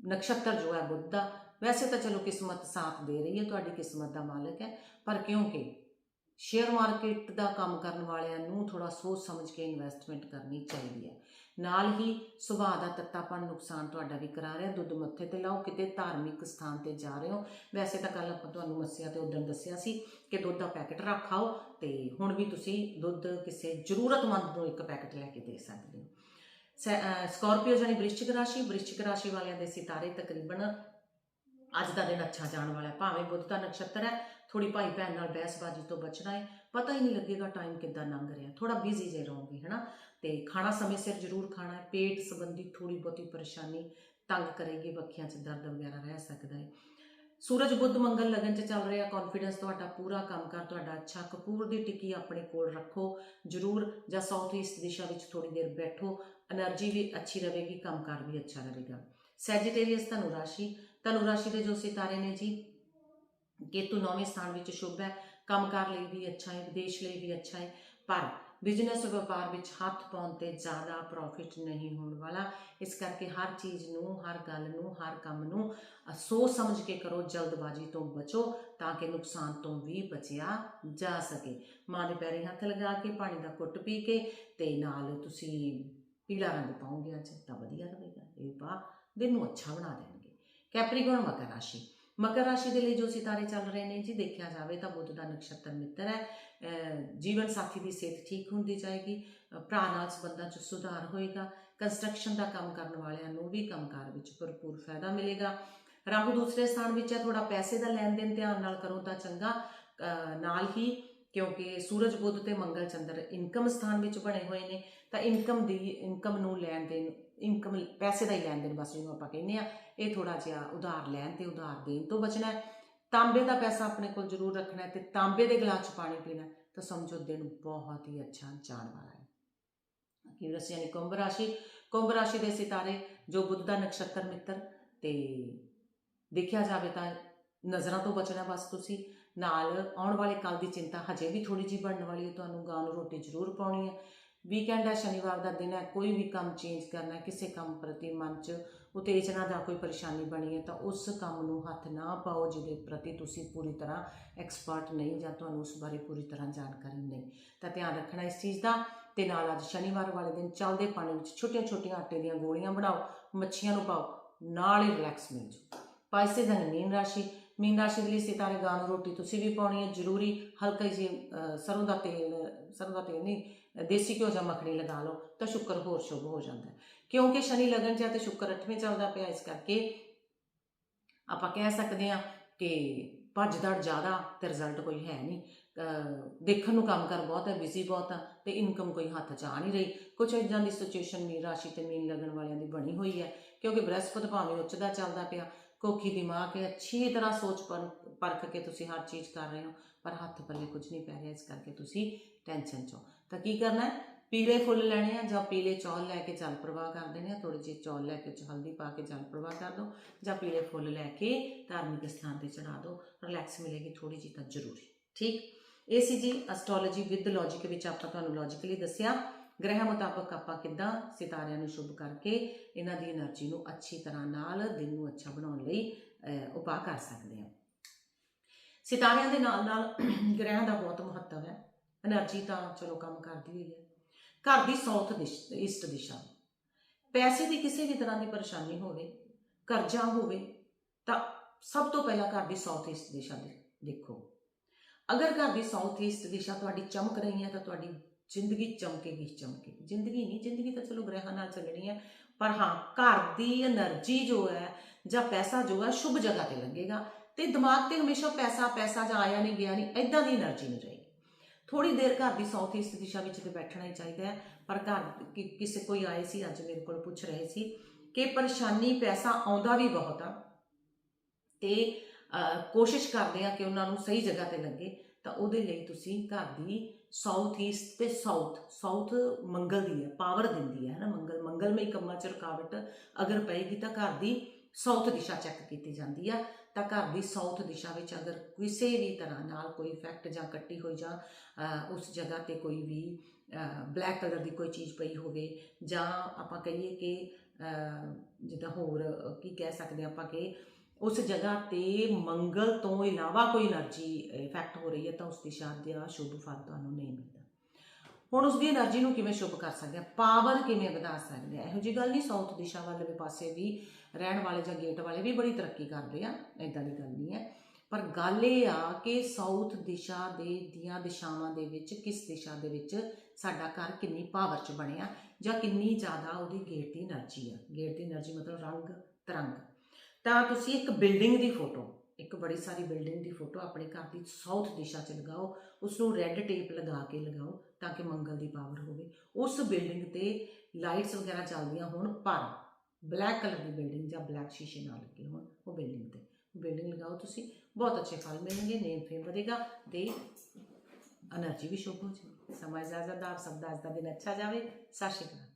ਨਕਸ਼ਤਰ ਜੋ ਹੈ ਬੁੱਧ ਦਾ, ਵੈਸੇ ਤਾਂ ਚਲੋ ਕਿਸਮਤ ਸਾਥ ਦੇ ਰਹੀ ਹੈ, ਤੁਹਾਡੀ ਕਿਸਮਤ ਦਾ ਮਾਲਕ ਹੈ, ਪਰ ਕਿਉਂਕਿ ਸ਼ੇਅਰ ਮਾਰਕੀਟ ਦਾ ਕੰਮ ਕਰਨ ਵਾਲਿਆਂ ਨੂੰ ਥੋੜਾ ਸੋਚ ਸਮਝ ਕੇ ਇਨਵੈਸਟਮੈਂਟ ਕਰਨੀ ਚਾਹੀਦੀ ਹੈ। ਨਾਲ ਹੀ ਸੁਭਾਅ ਦਾ ਤੱਤਾਪਨ ਨੁਕਸਾਨ ਤੁਹਾਡਾ ਵੀ ਕਰਾ ਰਿਹਾ, ਦੁੱਧ ਮੱਥੇ ਤੇ ਲਾਓ, ਕਿਤੇ ਧਾਰਮਿਕ ਸਥਾਨ ਤੇ ਜਾ ਰਹੇ ਹੋ। ਵੈਸੇ ਤਾਂ ਕੱਲ ਆਪਾਂ ਤੁਹਾਨੂੰ ਮੱਸਿਆ ਤੇ ਉਦੋਂ ਦੱਸਿਆ ਸੀ ਕਿ ਦੁੱਧ ਦਾ ਪੈਕੇਟ ਰੱਖਾਓ ਤੇ ਹੁਣ ਵੀ ਤੁਸੀਂ ਦੁੱਧ ਕਿਸੇ ਜ਼ਰੂਰਤਮੰਦ ਨੂੰ ਇੱਕ ਪੈਕਟ ਲੈ ਕੇ ਦੇ ਸਕਦੇ ਹੋ। ਸਕਾਰਪੀਓ ਜਾਨੀ ਵ੍ਰਿਸ਼ਚਿਕ ਰਾਸ਼ੀ ਵ੍ਰਿਸ਼ਚਿਕ ਰਾਸ਼ੀ ਵਾਲਿਆਂ ਦੇ ਸਿਤਾਰੇ ਤਕਰੀਬਨ ਅੱਜ ਦਾ ਦਿਨ ਅੱਛਾ ਜਾਣ ਵਾਲਾ ਹੈ। ਭਾਵੇਂ ਬੁੱਧ ਦਾ ਨਕਸ਼ਤਰ ਹੈ ਥੋੜੀ ਭਾਈ ਭੈਣ ਨਾਲ ਬਹਿਸਬਾਜ਼ੀ ਤੋਂ ਬਚਣਾ ਹੈ, ਪਤਾ ਹੀ ਨਹੀਂ ਲੱਗੇਗਾ ਟਾਈਮ ਕਿੱਦਾਂ ਲੰਘ ਰਿਹਾ ਥੋੜਾ ਬਿਜ਼ੀ ਜੇ ਰਹੋਗੇ, ਹਨਾ? ਤੇ ਖਾਣਾ ਸਮੇਂ ਸਿਰ ਜ਼ਰੂਰ ਖਾਣਾ ਹੈ। ਪੇਟ ਸੰਬੰਧੀ ਥੋੜੀ ਬਹੁਤੀ ਪਰੇਸ਼ਾਨੀ ਤੰਗ ਕਰੇਗੀ, ਬੱਖੀਆਂ 'ਚ ਦਰਦ ਵਗੈਰਾ ਰਹਿ ਸਕਦਾ ਹੈ। ਸੂਰਜ, ਬੁੱਧ, ਮੰਗਲ ਲਗਨ 'ਚ ਚੱਲ ਰਿਹਾ ਕੌਨਫੀਡੈਂਸ ਤੁਹਾਡਾ ਪੂਰਾ ਕੰਮ ਕਰ ਤੁਹਾਡਾ ਅੱਛਾ ਕਪੂਰ ਦੀ ਟਿੱਕੀ ਆਪਣੇ ਕੋਲ ਰੱਖੋ, ਜ਼ਰੂਰ ਜਾਂ ਸਾਊਥ ਈਸਟ ਦਿਸ਼ਾ ਵਿੱਚ ਥੋੜੀ ਦੇਰ ਬੈਠੋ એનર્જી भी अच्छी रहेगी कामकाज भी अच्छा रहेगा सैजिटेरियस धनु राशि ਧਨੂ ਰਾਸ਼ੀ ਦੇ ਜੋ ਸਿਤਾਰੇ ਨੇ ਜੀ ਕੇਤੂ ਨੌਵੇਂ ਸਥਾਨ ਵਿੱਚ ਸ਼ੁਭ ਹੈ ਕੰਮ ਕੰਮਕਾਰ ਲਈ ਵੀ ਅੱਛਾ ਹੈ ਵਿਦੇਸ਼ ਲਈ ਵੀ ਅੱਛਾ ਹੈ ਪਰ ਬਿਜ਼ਨਸ ਵਪਾਰ ਵਿੱਚ ਹੱਥ ਪਾਉਣ ਤੇ ਜ਼ਿਆਦਾ ਪ੍ਰੋਫਿਟ ਨਹੀਂ ਹੋਣ ਵਾਲਾ ਇਸ ਕਰਕੇ ਹਰ ਚੀਜ਼ ਨੂੰ ਹਰ ਗੱਲ ਨੂੰ ਹਰ ਕੰਮ ਨੂੰ ਸੋਚ ਸਮਝ ਕੇ ਕਰੋ ਜਲਦਬਾਜ਼ੀ ਤੋਂ ਬਚੋ ਤਾਂ ਕਿ ਨੁਕਸਾਨ ਤੋਂ ਵੀ ਬਚਿਆ ਜਾ ਸਕੇ ਮਾਂ ਦੇ ਪੈਰੇ ਹੱਥ ਲਗਾ ਕੇ ਪਾਣੀ ਦਾ ਘੁੱਟ ਪੀ ਕੇ ਤੇ ਨਾਲ ਤੁਸੀਂ ਪੀਲਾ ਰੰਗ ਪਾਉਂਗੇ ਅੱਜ ਤਾਂ ਵਧੀਆ ਰਹੇਗਾ। ਇਹ ਪਾ, ਦਿਨ ਨੂੰ ਅੱਛਾ ਬਣਾ ਦੇਣਗੇ। ਕੈਪਰੀਕੌਨ ਮਕਰ ਰਾਸ਼ੀ। ਮਕਰ ਰਾਸ਼ੀ ਦੇ ਲਈ ਜੋ ਸਿਤਾਰੇ ਚੱਲ ਰਹੇ ਨੇ ਜੀ, ਦੇਖਿਆ ਜਾਵੇ ਤਾਂ ਬੁੱਧ ਦਾ ਨਕਸ਼ਤਰ ਮਿੱਤਰ ਹੈ। ਜੀਵਨ ਸਾਥੀ ਦੀ ਸਿਹਤ ਠੀਕ ਹੁੰਦੀ ਜਾਏਗੀ। ਭਰਾ ਨਾਲ ਸੰਬੰਧਾਂ 'ਚ ਸੁਧਾਰ ਹੋਏਗਾ। ਕੰਸਟਰਕਸ਼ਨ ਦਾ ਕੰਮ ਕਰਨ ਵਾਲਿਆਂ ਨੂੰ ਵੀ ਕੰਮਕਾਰ ਵਿੱਚ ਭਰਪੂਰ ਫਾਇਦਾ ਮਿਲੇਗਾ। ਰਾਹੂ ਦੂਸਰੇ ਸਥਾਨ ਵਿੱਚ ਹੈ ਥੋੜਾ ਪੈਸੇ ਦਾ ਲੈਣ ਦੇਣ ਧਿਆਨ ਨਾਲ ਕਰੋ ਤਾਂ ਚੰਗਾ। ਨਾਲ ਹੀ ਕਿਉਂਕਿ ਸੂਰਜ, ਬੁੱਧ ਤੇ ਮੰਗਲ, ਚੰਦਰ ਇਨਕਮ ਸਥਾਨ ਵਿੱਚ ਬਣੇ ਹੋਏ ਨੇ, ਤਾਂ ਇਨਕਮ ਦੀ, ਇਨਕਮ ਨੂੰ ਲੈਣ ਦੇਣ, ਇਨਕਮ ਪੈਸੇ ਦਾ ਹੀ ਲੈਣ ਦੇਣ ਬਸ ਜਿਹਨੂੰ ਆਪਾਂ ਕਹਿੰਦੇ ਆ, ਇਹ ਥੋੜਾ ਜਿਹਾ ਉਧਾਰ ਲੈਣ ਤੇ ਉਧਾਰ ਦੇਣ ਤੋਂ ਬਚਣਾ ਹੈ। ਤਾਂਬੇ ਦਾ ਪੈਸਾ ਆਪਣੇ ਕੋਲ ਜ਼ਰੂਰ ਰੱਖਣਾ ਹੈ ਤੇ ਤਾਂਬੇ ਦੇ ਗਲਾਸ 'ਚ ਪਾਣੀ ਪੀਣਾ ਤਾਂ ਸਮਝੋ ਦਿਨ ਬਹੁਤ ਹੀ ਅੱਛਾ ਜਾਣ ਵਾਲਾ ਹੈ। ਕੀ ਰਸੀ ਯਾਨੀ ਕੁੰਭ ਰਾਸ਼ੀ ਕੁੰਭ ਰਾਸ਼ੀ ਦੇ ਸਿਤਾਰੇ, ਜੋ ਬੁੱਧ ਦਾ ਨਕਸ਼ਤਰ ਮਿੱਤਰ, ਤੇ ਦੇਖਿਆ ਜਾਵੇ ਤਾਂ ਨਜ਼ਰਾਂ ਤੋਂ ਬਚਣਾ ਬਸ ਤੁਸੀਂ। ਨਾਲ ਆਉਣ ਵਾਲੇ ਕੱਲ ਦੀ ਚਿੰਤਾ ਹਜੇ ਵੀ ਥੋੜੀ ਜੀ ਬਣਨ ਵਾਲੀ ਹੈ। ਤੁਹਾਨੂੰ ਗਾਂ ਨੂੰ ਰੋਟੀ ਜ਼ਰੂਰ ਪਾਉਣੀ ਹੈ। ਵੀਕਐਂਡ ਹੈ, ਸ਼ਨੀਵਾਰ ਦਾ ਦਿਨ ਹੈ, ਕੋਈ ਵੀ ਕੰਮ ਚੇਂਜ ਕਰਨਾ ਕਿਸੇ ਕੰਮ ਪ੍ਰਤੀ ਮਨ 'ਚ ਉਤੇਜਨਾ ਦਾ ਕੋਈ ਪਰੇਸ਼ਾਨੀ ਬਣੀ ਹੈ ਤਾਂ ਉਸ ਕੰਮ ਨੂੰ ਹੱਥ ਨਾ ਪਾਓ ਜਿਹਦੇ ਪ੍ਰਤੀ ਤੁਸੀਂ ਪੂਰੀ ਤਰ੍ਹਾਂ ਐਕਸਪਰਟ ਨਹੀਂ ਜਾਂ ਤੁਹਾਨੂੰ ਉਸ ਬਾਰੇ ਪੂਰੀ ਤਰ੍ਹਾਂ ਜਾਣਕਾਰੀ ਨਹੀਂ। ਤਾਂ ਧਿਆਨ ਰੱਖਣਾ ਇਸ ਚੀਜ਼ ਦਾ ਤੇ ਨਾਲ ਅੱਜ ਸ਼ਨੀਵਾਰ ਵਾਲੇ ਦਿਨ ਚੱਲਦੇ ਪਾਣੀ ਵਿੱਚ ਛੋਟੀਆਂ-ਛੋਟੀਆਂ ਆਟੇ ਦੀਆਂ ਗੋਲੀਆਂ ਬਣਾਓ, ਮੱਛੀਆਂ ਨੂੰ ਪਾਓ, ਨਾਲ ਹੀ ਰਿਲੈਕਸ ਮਿਲ ਜੂ ਪਾਈਸੇ ਦਾ ਮੀਨ ਰਾਸ਼ੀ ਮੀਨ ਰਾਸ਼ੀ ਦੇ ਲਈ ਸਿਤਾਰੇ ਗਾਂ ਨੂੰ ਰੋਟੀ ਤੁਸੀਂ ਵੀ ਪਾਉਣੀ ਹੈ ਜ਼ਰੂਰੀ ਹਲਕਾ ਜਿਹੀ ਅਹ, ਸਰੋਂ ਦਾ ਤੇਲ ਸਰੋਂ ਦਾ ਤੇਲ ਨਹੀਂ ਦੇਸੀ ਘਿਓ ਜਾਂ ਮੱਖਣੀ ਲਗਾ ਲਓ ਤਾਂ ਸ਼ੁਕਰ ਹੋਰ ਸ਼ੁਭ ਹੋ ਜਾਂਦਾ ਕਿਉਂਕਿ ਸ਼ਨੀ ਲਗਨ ਚ ਹੈ ਤੇ ਸ਼ੁਕਰ 8ਵੇਂ ਚੱਲਦਾ ਪਿਆ ਇਸ ਕਰਕੇ ਆਪਾਂ ਕਹਿ ਸਕਦੇ ਹਾਂ ਕਿ ਭੱਜ ਦੜ ਜ਼ਿਆਦਾ ਤੇ ਰਿਜ਼ਲਟ ਕੋਈ ਹੈ ਨਹੀਂ। ਦੇਖਣ ਨੂੰ ਕੰਮ ਕਰ ਬਹੁਤ ਹੈ ਬਿਜ਼ੀ ਬਹੁਤ ਆ ਤੇ ਇਨਕਮ ਕੋਈ ਹੱਥ 'ਚ ਆ ਨਹੀਂ ਰਹੀ। ਕੁਝ ਇਦਾਂ ਦੀ ਸਿਚੁਏਸ਼ਨ ਮੀਨ ਰਾਸ਼ੀ ਤੇ ਮੀਨ ਲੱਗਣ ਵਾਲਿਆਂ ਦੀ ਬਣੀ ਹੋਈ ਹੈ ਕਿਉਂਕਿ ਬ੍ਰਹਿਸਪਤ ਭਾਵੇਂ ਉੱਚ ਦਾ ਚੱਲਦਾ ਪਿਆ ਕੋਖੀ ਦਿਮਾਗ ਹੈ ਅੱਛੀ ਤਰ੍ਹਾਂ ਸੋਚ ਪਰ- ਪਰਖ ਕੇ ਤੁਸੀਂ ਹਰ ਚੀਜ਼ ਕਰ ਰਹੇ ਹੋ, ਪਰ ਹੱਥ ਪੱਲੇ ਕੁਝ ਨਹੀਂ ਪੈ ਰਿਹਾ ਇਸ ਕਰਕੇ ਤੁਸੀਂ ਟੈਨਸ਼ਨ 'ਚ ਹੋ। ਤਾਂ ਕੀ ਕਰਨਾ ਹੈ? ਪੀਲੇ ਫੁੱਲ ਲੈਣੇ ਆ ਜਾਂ ਪੀਲੇ ਚੌਲ ਲੈ ਕੇ ਜਲ ਪ੍ਰਵਾਹ ਕਰ ਦੇਣੇ ਆ? ਥੋੜੇ ਜਿਹੇ ਚੌਲ ਲੈ ਕੇ ਹਲਦੀ ਪਾ ਕੇ ਜਲ ਪ੍ਰਵਾਹ ਕਰ ਦਿਓ ਜਾਂ ਪੀਲੇ ਫੁੱਲ ਲੈ ਕੇ ਧਾਰਮਿਕ ਸਥਾਨ ਤੇ ਚੜਾ ਦਿਓ ਰਿਲੈਕਸ ਮਿਲੇਗੀ ਥੋੜੀ ਜਿਹੀ ਤਾਂ ਜ਼ਰੂਰੀ। ਠੀਕ? ਇਹ ਸੀ ਜੀ ਐਸਟ੍ਰੋਲੋਜੀ ਵਿਦ ਲੌਜੀਕ ਵਿੱਚ ਆਪਾਂ ਤੁਹਾਨੂੰ ਲੌਜੀਕਲੀ ਦੱਸਿਆ। ਗ੍ਰਹਿ ਮੁਤਾਬਕ ਆਪਾਂ ਕਿੱਦਾਂ ਸਿਤਾਰਿਆਂ ਨੂੰ ਸ਼ੁਭ ਕਰਕੇ ਇਹਨਾਂ ਦੀ એનર્ਜੀ ਨੂੰ ਅੱਛੀ ਤਰ੍ਹਾਂ ਨਾਲ ਦਿਨ ਨੂੰ ਅੱਛਾ ਬਣਾਉਣ ਲਈ ਉਪਾਅ ਕਰ ਸਕਦੇ ਹਾਂ। ਸਿਤਾਰਿਆਂ ਦੇ ਨਾਲ ਨਾਲ <clears throat> ਗ੍ਰਹਿਾਂ ਦਾ ਬਹੁਤ ਮਹੱਤਵ ਹੈ। એનર્ਜੀ ਤਾਂ ਚਲੋ ਕੰਮ ਕਰਦੀ ਹੋਈ ਹੈ। ਘਰ ਦੀ ਸਾਊਥ ਈਸਟ ਦਿਸ਼ਾ। ਪੈਸੇ ਦੀ ਕਿਸੇ ਵੀ ਤਰ੍ਹਾਂ ਦੀ ਪਰੇਸ਼ਾਨੀ ਹੋਵੇ, ਕਰਜ਼ਾ ਹੋਵੇ, ਤਾਂ ਸਭ ਤੋਂ ਪਹਿਲਾਂ ਘਰ ਦੀ ਸਾਊਥ ਈਸਟ ਦਿਸ਼ਾ ਦੇਖੋ। ਅਗਰ ਘਰ ਦੀ ਸਾਊਥ ਈਸਟ ਦਿਸ਼ਾ ਤੁਹਾਡੀ ਚਮਕ ਰਹੀ ਹੈ ਤਾਂ ਤੁਹਾਡੀ ਜ਼ਿੰਦਗੀ ਚਮਕੇਗੀ ਚਮਕੇਗੀ। ਜ਼ਿੰਦਗੀ ਨਹੀਂ, ਜ਼ਿੰਦਗੀ ਤਾਂ ਚਲੋ ਗ੍ਰਹਿਾਂ ਨਾਲ ਚੱਲਣੀ ਹੈ, ਪਰ ਹਾਂ, ਘਰ ਦੀ એનર્ਜੀ ਜੋ ਹੈ ਜਾਂ ਪੈਸਾ ਜੋ ਹੈ, ਸ਼ੁਭ ਜਗ੍ਹਾ ਤੇ ਲੱਗੇਗਾ। ਤੇ ਦਿਮਾਗ ਤੇ ਹਮੇਸ਼ਾ ਪੈਸਾ ਪੈਸਾ ਜਾਂ ਆਇਆ ਨਹੀਂ, ਗਿਆ ਨਹੀਂ ਐਦਾਂ ਦੀ એનર્ਜੀ ਨਹੀਂ ਰਹੇਗੀ। ਥੋੜੀ ਦੇਰ ਘਰ ਦੀ ਸਾਊਥ ਈਸਟ ਦਿਸ਼ਾ ਵਿੱਚ ਤੇ ਬੈਠਣਾ ਹੀ ਚਾਹੀਦਾ ਹੈ, ਪਰ ਘਰ ਕਿਸੇ ਕੋਈ ਆਏ ਸੀ, ਅੱਜ ਮੇਰੇ ਕੋਲ ਪੁੱਛ ਰਹੇ ਸੀ ਕਿ ਪਰੇਸ਼ਾਨੀ ਪੈਸਾ ਆਉਂਦਾ ਵੀ ਬਹੁਤ ਆ ਤੇ ਕੋਸ਼ਿਸ਼ ਕਰਦੇ ਆ ਕਿ ਉਹਨਾਂ ਨੂੰ ਸਹੀ ਜਗ੍ਹਾ ਤੇ ਲੱਗੇ, ਤਾਂ ਉਹਦੇ ਲਈ ਤੁਸੀਂ ਘਰ ਦੀ ਸਾਊਥ ਈਸਟ ਤੇ ਸਾਊਥ ਸਾਊਥ ਮੰਗਲ ਦੀ ਹੈ ਪਾਵਰ ਦਿੰਦੀ ਹੈ ਨਾ ਮੰਗਲ, ਮੰਗਲਮਈ ਕੰਮਾਂ 'ਚ ਰੁਕਾਵਟ ਅਗਰ ਪਏਗੀ ਤਾਂ ਘਰ ਦੀ ਸਾਊਥ ਦਿਸ਼ਾ ਚੈੱਕ ਕੀਤੀ ਜਾਂਦੀ ਆ, ਤਾਂ ਘਰ ਦੀ ਸਾਊਥ ਦਿਸ਼ਾ ਵਿੱਚ ਅਗਰ ਕਿਸੇ ਵੀ ਤਰ੍ਹਾਂ ਨਾਲ ਕੋਈ ਇਫੈਕਟ ਜਾਂ ਕੱਟੀ ਹੋਈ ਜਾਂ ਉਸ ਜਗ੍ਹਾ ਤੇ ਕੋਈ ਵੀ ਬਲੈਕ ਕਲਰ ਦੀ ਕੋਈ ਚੀਜ਼ ਪਈ ਹੋਵੇ ਜਾਂ ਆਪਾਂ ਕਹੀਏ ਕਿ ਜਿੱਦਾਂ ਹੋਰ ਕੀ ਕਹਿ ਸਕਦੇ ਹਾਂ ਆਪਾਂ ਕਿ ਉਸ ਜਗ੍ਹਾ ਤੇ ਮੰਗਲ ਤੋਂ ਇਲਾਵਾ ਕੋਈ એનર્ਜੀ ਇਫੈਕਟ ਹੋ ਰਹੀ ਹੈ ਤਾਂ ਉਸ ਦੀ ਸ਼ਾਂਤੀ ਦਾ ਸ਼ੁਭ ਫਲ ਤੁਹਾਨੂੰ ਨਹੀਂ ਮਿਲਦਾ। ਹੁਣ ਉਸ ਦੀ એનર્ਜੀ ਨੂੰ ਕਿਵੇਂ ਸ਼ੁਭ ਕਰ ਸਕਦੇ ਆ? ਪਾਵਰ ਕਿਵੇਂ ਵਧਾ ਸਕਦੇ ਆ? ਇਹੋ ਜੀ ਗੱਲ ਨਹੀਂ ਸਾਊਥ ਦਿਸ਼ਾ ਵਾਲੇ ਪਾਸੇ ਵੀ, ਰਹਿਣ ਵਾਲੇ ਜਾਂ ਗੇਟ ਵਾਲੇ ਵੀ ਬੜੀ ਤਰੱਕੀ ਕਰਦੇ ਆ ਐਦਾਂ ਦੀ ਗੱਲ ਨਹੀਂ ਹੈ। ਪਰ ਗੱਲ ਇਹ ਆ ਕਿ ਸਾਊਥ ਦਿਸ਼ਾ ਦੇ ਦੀਆਂ ਦਿਸ਼ਾਵਾਂ ਦੇ ਵਿੱਚ, ਕਿਸ ਦਿਸ਼ਾ ਦੇ ਵਿੱਚ ਸਾਡਾ ਘਰ ਕਿੰਨੀ ਪਾਵਰ 'ਚ ਬਣਿਆ ਜਾਂ ਕਿੰਨੀ ਜ਼ਿਆਦਾ ਉਹਦੀ ਗੇਟ ਦੀ એનર્ਜੀ ਆ? ਗੇਟ ਦੀ એનર્ਜੀ ਮਤਲਬ ਰੰਗ, ਤਰੰਗ। ਤਾਂ ਤੁਸੀਂ ਇੱਕ ਬਿਲਡਿੰਗ ਦੀ ਫੋਟੋ, ਇੱਕ ਬੜੀ ਸਾਰੀ ਬਿਲਡਿੰਗ ਦੀ ਫੋਟੋ ਆਪਣੇ ਘਰ ਦੀ ਸਾਊਥ ਦਿਸ਼ਾ 'ਚ ਲਗਾਓ ਉਸ ਨੂੰ ਰੈੱਡ ਟੇਪ ਲਗਾ ਕੇ ਲਗਾਓ ਤਾਂ ਕਿ ਮੰਗਲ ਦੀ ਪਾਵਰ ਹੋਵੇ। ਉਸ ਬਿਲਡਿੰਗ ਤੇ ਲਾਈਟਸ ਵਗੈਰਾ ਚੱਲਦੀਆਂ ਹੋਣ, ਪਰ ਬਲੈਕ ਕਲਰ ਦੀ ਬਿਲਡਿੰਗ ਜਾਂ ਬਲੈਕ ਸ਼ੀਸ਼ੇ ਨਾਲ ਲੱਗੇ ਹੋਣ, ਉਹ ਬਿਲਡਿੰਗ ਤੇ। ਬਿਲਡਿੰਗ ਲਗਾਓ ਤੁਸੀਂ, ਬਹੁਤ ਅੱਛੇ ਫਲ ਮਿਲਣਗੇ ਨੇਮ ਫੇਮ ਵਧੇਗਾ ਤੇ એનર્ਜੀ ਵੀ ਸ਼ੁਭ ਹੋ ਜਾਵੇ ਸਮਾਂ ਇਜਾਜ਼ਤ ਦਾ ਸਭ ਦਾ ਅੱਜ ਦਾ ਦਿਨ ਅੱਛਾ ਜਾਵੇ। ਸਤਿ ਸ਼੍ਰੀ ਅਕਾਲ।